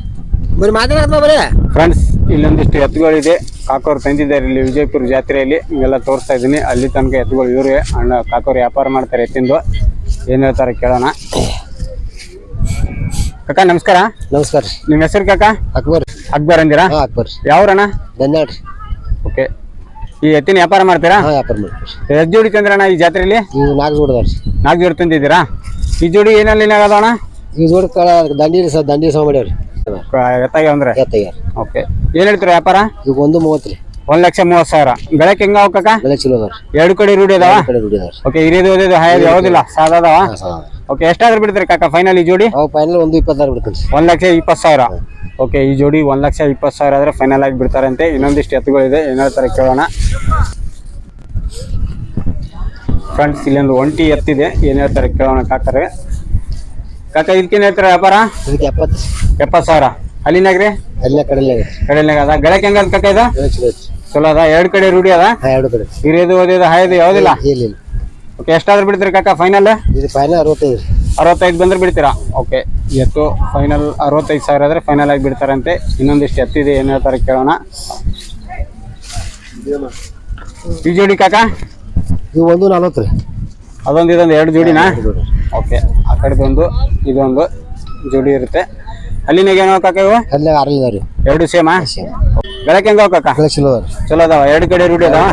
ಬರೀ ಮಾತಾಡತ್ತ ಬರೀ. ಫ್ರೆಂಡ್ಸ್ ಇಲ್ಲೊಂದಿಷ್ಟು ಎತ್ತುಗಳಿದೆ. ಕಾಕೋರು ತಂದಿದ್ದಾರೆ ಇಲ್ಲಿ ವಿಜಯಪುರ ಜಾತ್ರೆಯಲ್ಲಿ. ಇವೆಲ್ಲ ತೋರಿಸ್ತಾ ಇದ್ದೀನಿ. ಅಲ್ಲಿ ತನಕ ಎತ್ತುಗಳು ಇವರೇ ಅಣ್ಣ ಕಾಕೋರು ವ್ಯಾಪಾರ ಮಾಡ್ತಾರೆ ಎತ್ತಿಂದು. ಏನು ಹೇಳ್ತಾರೆ ಕೇಳೋಣ. ಕಾಕ ನಮಸ್ಕಾರ. ನಮಸ್ಕಾರ. ನಿಮ್ಮ ಹೆಸರು ಕಾಕ? ಅಕ್ಬರ್. ಅಕ್ಬರ್ ಅಂದಿರಾ? ಹಾ ಅಕ್ಬರ್. ಯಾವ್ರಣ್ಣ? ಬಂದಾಡ್ರಿ ಓಕೆ. ಈ ಎತ್ತಿನ ವ್ಯಾಪಾರ ಮಾಡ್ತೀರಾ? ವ್ಯಾಪಾರ ಮಾಡ್ತೀವಿ. ಎಷ್ಟು ಜೋಡಿ ತಂದ್ರಣ್ಣ ಈ ಜಾತ್ರೆಯಲ್ಲಿ? ನಾಲ್ಕು ಜೋಡದವ್ರಿ ನಾಲ್ಕು ಜೋಡಿ ತಂದಿದ್ದೀರಾ? ಈ ಜೋಡಿ ಏನಲ್ಲಿ ಅದಾವಣ ಈ ಜೋಡಿ ಕಳ ದಂಡಿ ಸರ್ ದಂಡಿ ಸಮ ಮಾಡ್ಯಾವ್ರಿ ಎತ್ತಾಗ ಅಂದ್ರೆ? ಎತ್ತಗ್ಯಾರ ಓಕೆ. ಏನು ಹೇಳ್ತೀರಾ ವ್ಯಾಪಾರ? ಈಗ ಒಂದು ಮೂವತ್ತು ರೀ. ಒಂದ್ ಲಕ್ಷ ಮೂವತ್ತು ಸಾವಿರ. ಗಳಕ್ಕೆ ಹೆಂಗ ಕಾಕ ಬೆಲೆ ಚಲೋ ಅದಾವ್ರಿ. ಎರಡು ಕಡೆ ರೂಢಿ ಅದಾವ? ಕಡೆ ದುಡಿದಾವ್ರಿ ಓಕೆ ಹಿರಿಯದು ಓದಿದ್ದು ಹಾಯದು ಯಾವುದಿಲ್ಲ ಸಾದ ಅದಾವ? ಓಕೆ ಎಷ್ಟಾದ್ರೂ ಬಿಡ್ತೀರಿ ಕಾಕ ಫೈನಲ್ ಈ ಜೋಡಿ? ಅವು ಫೈನಲ್ ಒಂದು ಇಪ್ಪತ್ತಾರು ಬಿಡ್ತೀನಿ ಒಂದ್ ಲಕ್ಷ ಇಪ್ಪತ್ತು ಸಾವಿರ. ಓಕೆ ಈ ಜೋಡಿ ಒಂದ್ ಲಕ್ಷ ಇಪ್ಪತ್ತು ಸಾವಿರ ಆದ್ರೆ ಫೈನಲ್ ಆಗಿ ಬಿಡ್ತಾರಂತೆ. ಇನ್ನೊಂದಿಷ್ಟು ಎತ್ತುಗಳಿದೆ ಏನ್ ಹೇಳ್ತಾರೆ ಕೇಳೋಣ. ಫ್ರೆಂಡ್ಸ್ ಇಲ್ಲೊಂದು ಒಂಟಿ ಎತ್ತಿದೆ. ಏನ್ ಹೇಳ್ತಾರೆ ಕೇಳೋಣ ಕಾಕರೆ. ಕಾಕ ಇದಕ್ಕೇನು ಹೇಳ್ತಾರೆ ವ್ಯಾಪಾರ? ಇದಕ್ಕೆ ಎಪ್ಪತ್ತು. ಎಪ್ಪತ್ತು ಸಾವಿರ. ಅಲ್ಲಿನಾಗ್ರಿ? ಎಲ್ಲ ಕಡಲೆ ಕಡೆನಾಗ ಅದ ಗಳಕ್ಕೆ ಹೆಂಗದ ಕಾಕ ಇದ? ಚಲೋ ಅದ? ಎರಡ್ ಕಡೆ ರೂಢಿ ಅದ? ಎರಡು ಕಡೆ. ಹಿರಿಯದು ಓದಿದ ಹಾಯದು ಯಾವ್ದಿಲ್ಲ? ಇಲ್ಲ ಇಲ್ಲ ಓಕೆ ಎಷ್ಟಾದ್ರೂ ಬಿಡ್ತೀರಿ ಕಾಕ ಫೈನಲ್ ಇದು ಫೈನಲ್ ಅರವತ್ತೈದು. ಅರವತ್ತೈದು ಬಂದ್ರೆ ಬಿಡ್ತೀರಾ? ಓಕೆ ಎತ್ತು ಫೈನಲ್ ಅರವತ್ತೈದು ಸಾವಿರ ಆದ್ರೆ ಫೈನಲ್ ಆಗಿ ಬಿಡ್ತಾರಂತೆ. ಇನ್ನೊಂದಿಷ್ಟು ಎತ್ತಿದೆ ಏನ್ ಹೇಳ್ತಾರೆ ಕೇಳೋಣ. ಈ ಜೋಡಿ ಕಾಕ? ಇವು ಒಂದು ನಲ್ವತ್ತು ರೀ. ಅದೊಂದು ಇದೊಂದು ಎರಡು ಜೋಡಿನಾ? ಓಕೆ ಆ ಕಡೆದೊಂದು ಇದೊಂದು ಜೋಡಿ ಇರುತ್ತೆ. ಅಲ್ಲಿನಾಗ ಏನೋ ಕಾಕ ಇವು? ಅಲ್ಲೇ ಆರಲ್ಲ ರೀ ಎರಡು ಸೇಮಾ ಗಳಕ್ಕೆ ಹೆಂಗ ಕಾಕ? ಚಲೋ ಅದ ಚಲೋ ಅದಾವ ಎರಡು ಕಡೆ ರೂಢಿ ಅದಾವ?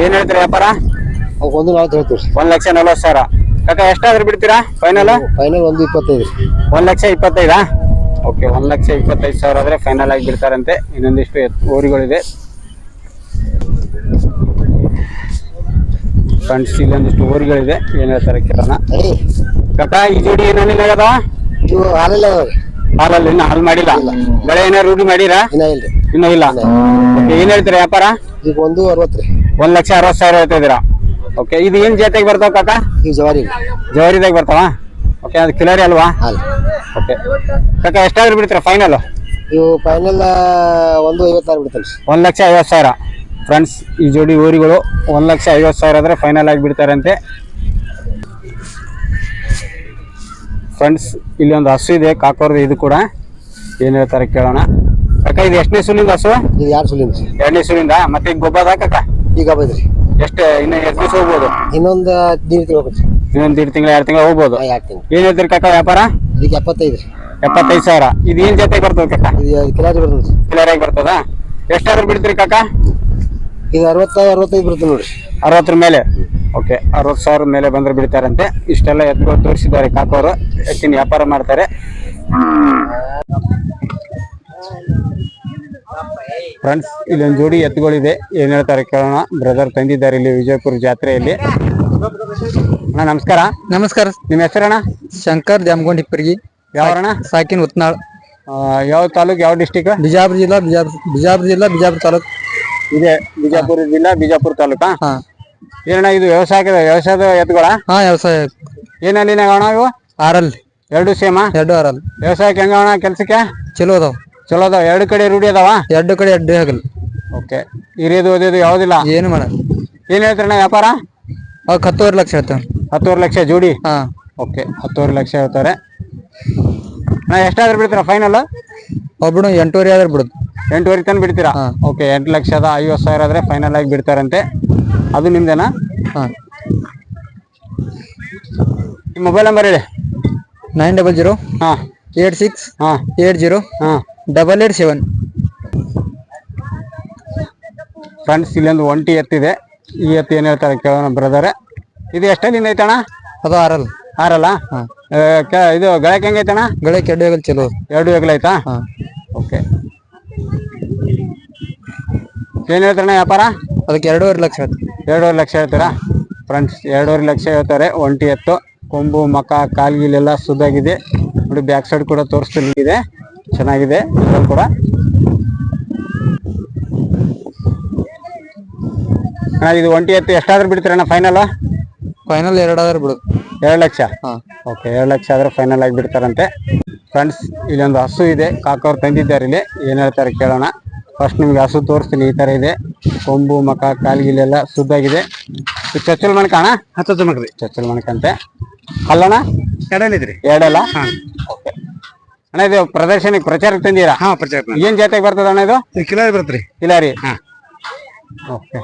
ಏನ್ ಹೇಳ್ತೀರಿ ವ್ಯಾಪಾರ? ಒಂದು ನಲ್ವತ್ತು ಹೇಳ್ತೀವಿ ರೀ. ಒಂದ್ ಲಕ್ಷ ನಲ್ವತ್ತು ಸಾವಿರ. ಕಾಕ ಎಷ್ಟಾದ್ರೂ ಬಿಡ್ತೀರಾ? ಫೈನಲ್ ಫೈನಲ್ ಒಂದು ಇಪ್ಪತ್ತೈದು ರೀ. ಒಂದ್ ಲಕ್ಷ ಇಪ್ಪತ್ತೈದಾ? ಓಕೆ ಒಂದ್ ಲಕ್ಷ ಇಪ್ಪತ್ತೈದು ಸಾವಿರ ಆದ್ರೆ ಫೈನಲ್ ಆಗಿ ಬಿಡ್ತಾರಂತೆ. ಇನ್ನೊಂದಿಷ್ಟು ಊರುಗಳಿದೆ ಫ್ರೆಂಡ್ಸ್ ಇಲ್ಲೊಂದಿಷ್ಟು ಊರುಗಳಿದೆ. ಏನ್ ಹೇಳ್ತಾರೆ ಕಿರಣ ಕಟ್ಟ ಈ ಜೋಡಿ ಏನಾಗದ ಇವು ಹಾಲೆಲ್ಲ ಹಾಲಲ್ಲಿ ಇನ್ನ ಹಾಲು ಮಾಡಿಲ್ಲ. ಬೆಳೆ ಏನಾರು ರೂಢಿ ಮಾಡಿರಾ? ಇನ್ನ ಇನ್ನೂ ಇಲ್ಲ. ಏನ್ ಹೇಳ್ತೀರಾ ವ್ಯಾಪಾರ? ಈಗ ಒಂದು ಅರವತ್ತು ರೀ. ಒಂದ್ ಲಕ್ಷ ಅರವತ್ತು ಸಾವಿರ ಹೇಳ್ತಾ ಇದೀರಾ ಓಕೆ ಇದು ಏನ್ ಜಾತಿಯಾಗಿ ಬರ್ತಾವ ಕಾಕ? ಈಗ ಜವಾರಿ ಜವಾರಿದಾಗ ಬರ್ತಾವ? ಓಕೆ ಅದು ಕಿಲಾರಿ ಅಲ್ವಾ? ಹಾಲು. ಓಕೆ. ಕಾಕ ಎಷ್ಟಾದ್ರೂ ಬಿಡ್ತೀರಾ ಫೈನಲ್ ಇವು ಫೈನಲ್ ಒಂದು ಐವತ್ತಾರು ಬಿಡ್ತಾನೆ. ಒಂದ್ ಲಕ್ಷ ಐವತ್ತು ಸಾವಿರ. ಫ್ರೆಂಡ್ಸ್ ಈ ಜೋಡಿ ಊರಿಗಳು ಒಂದು ಲಕ್ಷ ಐವತ್ತು ಸಾವಿರ ಆದರೆ ಫೈನಲ್ ಆಗಿ ಬಿಡ್ತಾರಂತೆ. ಫ್ರೆಂಡ್ಸ್ ಇಲ್ಲಿ ಒಂದು ಹಸು ಇದೆ ಕಾಕೋರ್ದು ಇದು ಕೂಡ. ಏನು ಹೇಳ್ತಾರೆ ಕೇಳೋಣ. ಅಕ್ಕ ಇದು ಎಷ್ಟನೇ ಸುಲಿಂದ ಹಸು? ಇದು ಯಾರು ಸುಲಿಂದ. ಎರಡನೇ ಸುಲಿಂದ? ಮತ್ತೆ ಈಗ ಗೊಬ್ಬರ ಕಾಕ ಈಗ ಬೈದ್ರಿ ಎಷ್ಟು ಇನ್ನು ಎಷ್ಟು ದಿವಸ ಹೋಗ್ಬೋದು? ಇನ್ನೊಂದು ದಿನ ತಿಳ್ಕೊಬೇಕು ಇನ್ನೊಂದು ದೀಡ್ ತಿಂಗಳ ಎರಡು ತಿಂಗಳ ಹೋಗ್ಬೋದು? ಏನು ಎರಡು ತಿಂಗಳು. ಏನ್ ಹೇಳ್ತೀರಿ ಕಾಕ ವ್ಯಾಪಾರ? ಇದಕ್ಕೆ ಎಪ್ಪತ್ತೈದು ರೀ. ಎಪ್ಪತ್ತೈದು ಸಾವಿರ. ಇದು ಏನು ಜೊತೆಗೆ ಬರ್ತದೆ ಕಾಕ? ಇದು ಕಿಲಾರಿ ಬರ್ತದೆ ಕಿಲಾರಿಯಾಗಿ ಬರ್ತದ? ಎಷ್ಟಾದ್ರೂ ಬಿಡ್ತೀರಿ ಕಾಕ? ಇದು ಅರವತ್ತ ಅರವತ್ತೈದು ಬರುತ್ತೆ ನೋಡ್ರಿ ಅರವತ್ತರ ಮೇಲೆ? ಓಕೆ ಅರವತ್ತು ಸಾವಿರ ಮೇಲೆ ಬಂದ್ರೆ ಬಿಡ್ತಾರಂತೆ. ಇಷ್ಟೆಲ್ಲ ಎತ್ತುಗಳು ತೋರಿಸಿದ್ದಾರೆ ಕಾಕೋರು. ಹೆಚ್ಚಿನ ವ್ಯಾಪಾರ ಮಾಡ್ತಾರೆ. ಫ್ರೆಂಡ್ಸ್ ಇಲ್ಲೊಂದು ಜೋಡಿ ಎತ್ತುಗಳಿದೆ. ಏನ್ ಹೇಳ್ತಾರೆ ಕೇಳೋಣ. ಬ್ರದರ್ ತಂದಿದ್ದಾರೆ ಇಲ್ಲಿ ವಿಜಯಪುರ ಜಾತ್ರೆಯಲ್ಲಿ. ಅಣ್ಣ ನಮಸ್ಕಾರ. ನಮಸ್ಕಾರ. ನಿಮ್ಮ ಹೆಸರಣ್ಣ? ಶಂಕರ್ ದ್ಯಾಮಗೊಂಡ್ ಹಿಪ್ಪರ್ಗಿ. ಯಾವಣ್ಣ? ಸಾಕಿನ್ ಉತ್ನಾಳ್ ಯಾವ ತಾಲೂಕ್ ಯಾವ ಡಿಸ್ಟಿಕ್ ಬಿಜಾಪುರ ಜಿಲ್ಲಾ ಬಿಜಾಪುರ ಬಿಜಾಪುರ ಜಿಲ್ಲಾ ಬಿಜಾಪುರ ತಾಲೂಕ್. ಇದೆ ಬಿಜಾಪುರ ಜಿಲ್ಲಾ ಬಿಜಾಪುರ ತಾಲೂಕಾ? ಹಾ. ಏನಣ್ಣ ಇದು ವ್ಯವಸಾಯದ ವ್ಯವಸಾಯದ ಎತ್ತುಗಳ? ಹಾ ವ್ಯವಸಾಯ. ಏನಲ್ಲಿ ಅಣ್ಣ ಇವು? ಆರಲ್. ಎರಡು ಸೇಮಾ? ಎರಡು ಆರಲ್. ವ್ಯವಸಾಯಕ್ಕೆ ಹೆಂಗ ಅಣ್ಣ ಕೆಲ್ಸಕ್ಕೆ? ಚಲೋ ಅದಾವ. ಚಲೋ ಅದಾವ. ಎರಡು ಕಡೆ ರೂಢಿ ಅದಾವ? ಎರಡು ಕಡೆ ಎರಡು ಹಗಲ್. ಓಕೆ. ಹಿರಿಯದು ಓದಿದ್ದು ಯಾವ್ದಿಲ್ಲ? ಏನು ಮಾಡ ಏನ್ ಹೇಳ್ತಾರಣ್ಣ ವ್ಯಾಪಾರ? ಅವಾಗ ಹತ್ತುವರೆ ಲಕ್ಷ ಹೇಳ್ತೇವೆ. ಹತ್ತುವರೆ ಲಕ್ಷ ಜೋಡಿ? ಹಾ. ಓಕೆ ಹತ್ತುವರೆ ಲಕ್ಷ ಹೇಳ್ತಾರೆ. ನಾ ಎಷ್ಟಾದ್ರೂ ಬಿಡ್ತೀರಾ ಫೈನಲ್ ಒಬ್ಬ ಎಂಟೂವರೆ ಆದ್ರೆ ಬಿಡುದು. ಎಂಟುವರೆ ತನಕ ಬಿಡ್ತೀರಾ? ಓಕೆ ಎಂಟು ಲಕ್ಷದ ಐವತ್ತು ಸಾವಿರ ಆದರೆ ಫೈನಲ್ ಆಗಿ ಬಿಡ್ತಾರಂತೆ. ಅದು ನಿಮ್ದೇನಾ? ಹಾಂ. ನಿಮ್ಮ ಮೊಬೈಲ್ ನಂಬರ್ ಹೇಳಿ. ನೈನ್ ಡಬಲ್ ಜೀರೋ ಹಾಂ. ಏಟ್ ಸಿಕ್ಸ್ ಹಾಂ. ಏಟ್ ಜೀರೋ ಹಾಂ. ಡಬಲ್ ಏಟ್ ಸೆವೆನ್ ಫ್ರೆಂಡ್ಸ್ ಇಲ್ಲೊಂದು ಒಂಟಿ ಎತ್ತಿದೆ. ಈ ಎತ್ತು ಏನು ಹೇಳ್ತಾರೆ ಕೇಳೋಣ ಬ್ರದರ್ ಇದು ಎಷ್ಟಲ್ಲಿಂದ ಐತಣ್ಣ? ಅದು ಆರಲ್ ಆರಲ್ಲ? ಇದು ಗಳಕ್ಕೆ ಹೆಂಗೈತಣ್ಣ? ಗಳಕ್ಕೆ ಎರಡು ಹೆಗಲ್ ಚಲೋ. ಎರಡು ಹೆಗಲ್ ಆಯ್ತಾ? ಹಾ. ಓಕೆ ಏನ್ ಹೇಳ್ತಾರಣ್ಣ ವ್ಯಾಪಾರ? ಅದಕ್ಕೆ ಎರಡೂವರೆ ಲಕ್ಷ ಹೇಳ್ತೀವಿ ಎರಡೂವರೆ ಲಕ್ಷ ಹೇಳ್ತೀರಾ? ಫ್ರೆಂಡ್ಸ್ ಎರಡೂವರೆ ಲಕ್ಷ ಹೇಳ್ತಾರೆ. ಒಂಟಿ ಎತ್ತು ಕೊಂಬು ಮಕ ಕಾಲ್ಗಿಲೆಲ್ಲ ಸುದ್ದಾಗಿದೆ. ನೋಡಿ ಬ್ಯಾಕ್ ಸೈಡ್ ಕೂಡ ತೋರಿಸ್ತಿದೆ ಚೆನ್ನಾಗಿದೆ ಇದ್ರಲ್ಲಿ ಕೂಡ. ಅಣ್ಣ ಇದು ಒಂಟಿ ಎತ್ತು ಎಷ್ಟಾದ್ರೂ ಬಿಡ್ತೀರಣ್ಣ ಫೈನಲ್? ಫೈನಲ್ ಎರಡಾದ್ರೆ ಬಿಡು ಎರಡು ಲಕ್ಷ? ಹಾ. ಓಕೆ ಎರಡು ಲಕ್ಷ ಆದ್ರೆ ಫೈನಲ್ ಆಗಿ ಬಿಡ್ತಾರಂತೆ. ಫ್ರೆಂಡ್ಸ್ ಇಲ್ಲೊಂದು ಹಸು ಇದೆ. ಕಾಕವ್ರು ತಂದಿದ್ದಾರೆ ಇಲ್ಲಿ. ಏನ್ ಹೇಳ್ತಾರೆ ಕೇಳೋಣ. ಫಸ್ಟ್ ನಿಮ್ಗೆ ಹಸು ತೋರಿಸ್ತೀನಿ ಈ ತರ ಇದೆ. ಕೊಂಬು ಮಕ ಕಾಲ್ಗಿಲೆಲ್ಲ ಸುದ್ದಾಗಿದೆ ಇದು ಚಚ್ಚಲ್ ಮಣಕ ಅಣ್ಣ ಹತ್ತು ಮಕ್ರಿ ಚಚ್ಚಲ್ ಮಣಕಂತೆ ಅಲ್ಲಣ್ಣ ಎರಡಲ್ಲಿದ್ರಿ ಎರಡಲ್ಲ? ಓಕೆ ಅಣ್ಣ ಇದು ಪ್ರದರ್ಶನಕ್ಕೆ ಪ್ರಚಾರಕ್ಕೆ ತಂದೀರಾ? ಹಾ ಪ್ರಚಾರ ಏನ್ ಜಾತಿಗೆ ಬರ್ತದ ಅಣ್ಣ ಇದು? ಇದು ಕಿಲಾರಿ ಬರ್ತರಿ ಕಿಲಾರಿ? ಹಾ. ಓಕೆ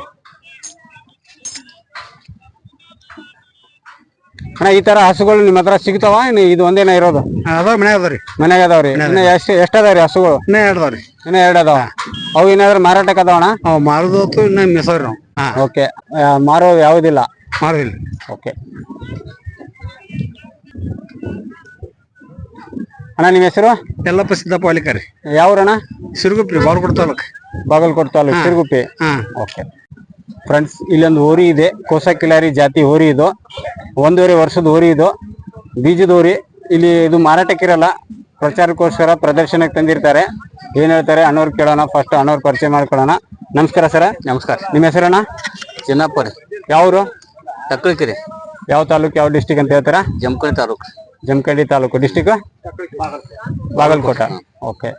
ಅಣ್ಣ ಈ ತರ ಹಸುಗಳು ನಿಮ್ಮ ಹತ್ರ ಸಿಗ್ತಾವ? ಇನ್ನು ಇದು ಒಂದೇನ ಇರೋದು? ಅದಾವ ಮನೆ ಅದಾವ್ರಿ ಮನ್ಯಾಗ ಅದಾವ್ರಿ ಇನ್ನು ಎಷ್ಟು ಎಷ್ಟು ಅದಾವ್ರಿ ಹಸುಗಳು? ಇನ್ನೇ ಎರಡು ಅದಾವ್ರಿ ಇನ್ನ ಎರಡು ಅದಾವ. ಅವು ಏನಾದ್ರು ಮಾರಾಟಕ್ಕೆ ಅದಾವಣ ಅವು ಮಾರುದು ಹೊತ್ತು ಇನ್ನ ಮೆಸವ್ರಿ ನಾವು ಹಾ. ಓಕೆ. ಮಾರೋದು ಯಾವುದಿಲ್ಲ? ಮಾರುದಿಲ್ಲ. ಓಕೆ. ಅಣ್ಣ ನಿಮ್ಮ ಹೆಸರು? ಎಲ್ಲಪ್ಪ ಸಿದ್ದಪ್ಪ ಅಲಿಕಾರಿ ಯಾವ್ರಣ್ಣ? ಸಿರುಗುಪ್ರಿ ಬಾಲ್ಕೋಟ್ ತಾಲೂಕ್. ಬಾಗಲಕೋಟೆ ತಾಲೂಕು ಸಿರುಗುಪ್ಪಿ. ಹಾ. ಓಕೆ. ಫ್ರೆಂಡ್ಸ್ ಇಲ್ಲೊಂದು ಹೋರಿ ಇದೆ. ಕೋಸ ಕಿಲಾರಿ ಜಾತಿ ಹೋರಿ ಇದು. ಒಂದೂವರೆ ವರ್ಷದ ಹೋರಿ ಇದು. ಬೀಜದ ಹೋರಿ. ಇಲ್ಲಿ ಇದು ಮಾರಾಟಕ್ಕಿರಲ್ಲ. ಪ್ರಚಾರಕ್ಕೋಸ್ಕರ ಪ್ರದರ್ಶನಕ್ಕೆ ತಂದಿರ್ತಾರೆ. ಏನ್ ಹೇಳ್ತಾರೆ? ಅಣ್ಣವ್ರು ಕೇಳೋಣ. ಫಸ್ಟ್ ಅಣ್ಣವ್ರ ಪರಿಚಯ ಮಾಡ್ಕೊಳ್ಳೋಣ. ನಮಸ್ಕಾರ ಸರ. ನಮಸ್ಕಾರ. ನಿಮ್ಮ ಹೆಸರಣ್ಣ? ಚಿನ್ನಪ್ಪರಿ ಯಾವ್ರು ತಕ್ಕಳಕಿರಿ ಯಾವ ತಾಲೂಕು ಯಾವ ಡಿಸ್ಟಿಕ್ ಅಂತ ಹೇಳ್ತಾರ? ಜಮಖಂಡಿ ತಾಲೂಕು. ಜಮಖಂಡಿ ತಾಲೂಕು. ಡಿಸ್ಟಿಕ್ ಬಾಗಲಕೋಟ. ಓಕೆ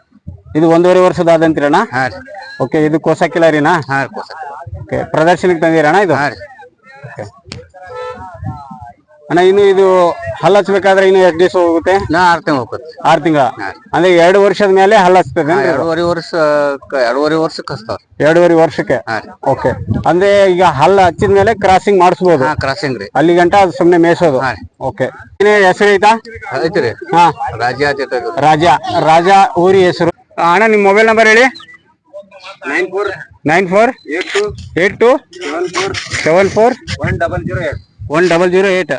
ಇದು ಒಂದೂವರೆ ವರ್ಷದಾದಂತೀರಣ್ಣ ಹಾ ರೀ. ಓಕೆ ಇದು ಕೋಸ ರೀನಾ ಹಾ ರೀ ಕೋಸ ಓಕೆ ಪ್ರದರ್ಶನಕ್ಕೆ ತಂದಿರಣ್ಣ ಇದು? ಹಾ ರೀ. ಓಕೆ ಅಣ್ಣ ಇನ್ನು ಇದು ಹಲ್ಲ ಹಚ್ಬೇಕಾದ್ರೆ ಇನ್ನು ಎಷ್ಟು ದಿವಸ ಹೋಗುತ್ತೆ? ನಾ ಆರು ತಿಂಗಳು ಹೋಗುತ್ತೆ. ಆರು ತಿಂಗಳ? ಅಂದ್ರೆ ಎರಡು ವರ್ಷದ ಮೇಲೆ ಹಲ್ಲ ಹಚ್ತದೆ ಎರಡೂವರೆ ವರ್ಷ ಎರಡೂವರೆ ವರ್ಷಕ್ಕೆ ಕಸ್ತಾವ್ರಿ ಎರಡೂವರೆ ವರ್ಷಕ್ಕೆ? ಹಾ ರೀ. ಓಕೆ ಅಂದ್ರೆ ಈಗ ಹಲ್ಲ ಹಚ್ಚಿದ ಮೇಲೆ ಕ್ರಾಸಿಂಗ್ ಮಾಡಿಸ್ಬೋದು? ಹಾ ಕ್ರಾಸಿಂಗ್ ರೀ. ಅಲ್ಲಿ ಗಂಟ ಅದು ಸುಮ್ನೆ ಮೇಸೋದು ಹಾ ರೀ. ಓಕೆ ಹೆಸರು ಐತಾ? ಐತಿ ರೀ ಹಾ ರಾಜ ರಾಜ ಊರಿ ಹೆಸರು. ಅಣ್ಣ ನಿಮ್ಮ ಮೊಬೈಲ್ ನಂಬರ್ ಹೇಳಿ. Nine four. Eight two. Seven four. One double zero eight. One double zero eight.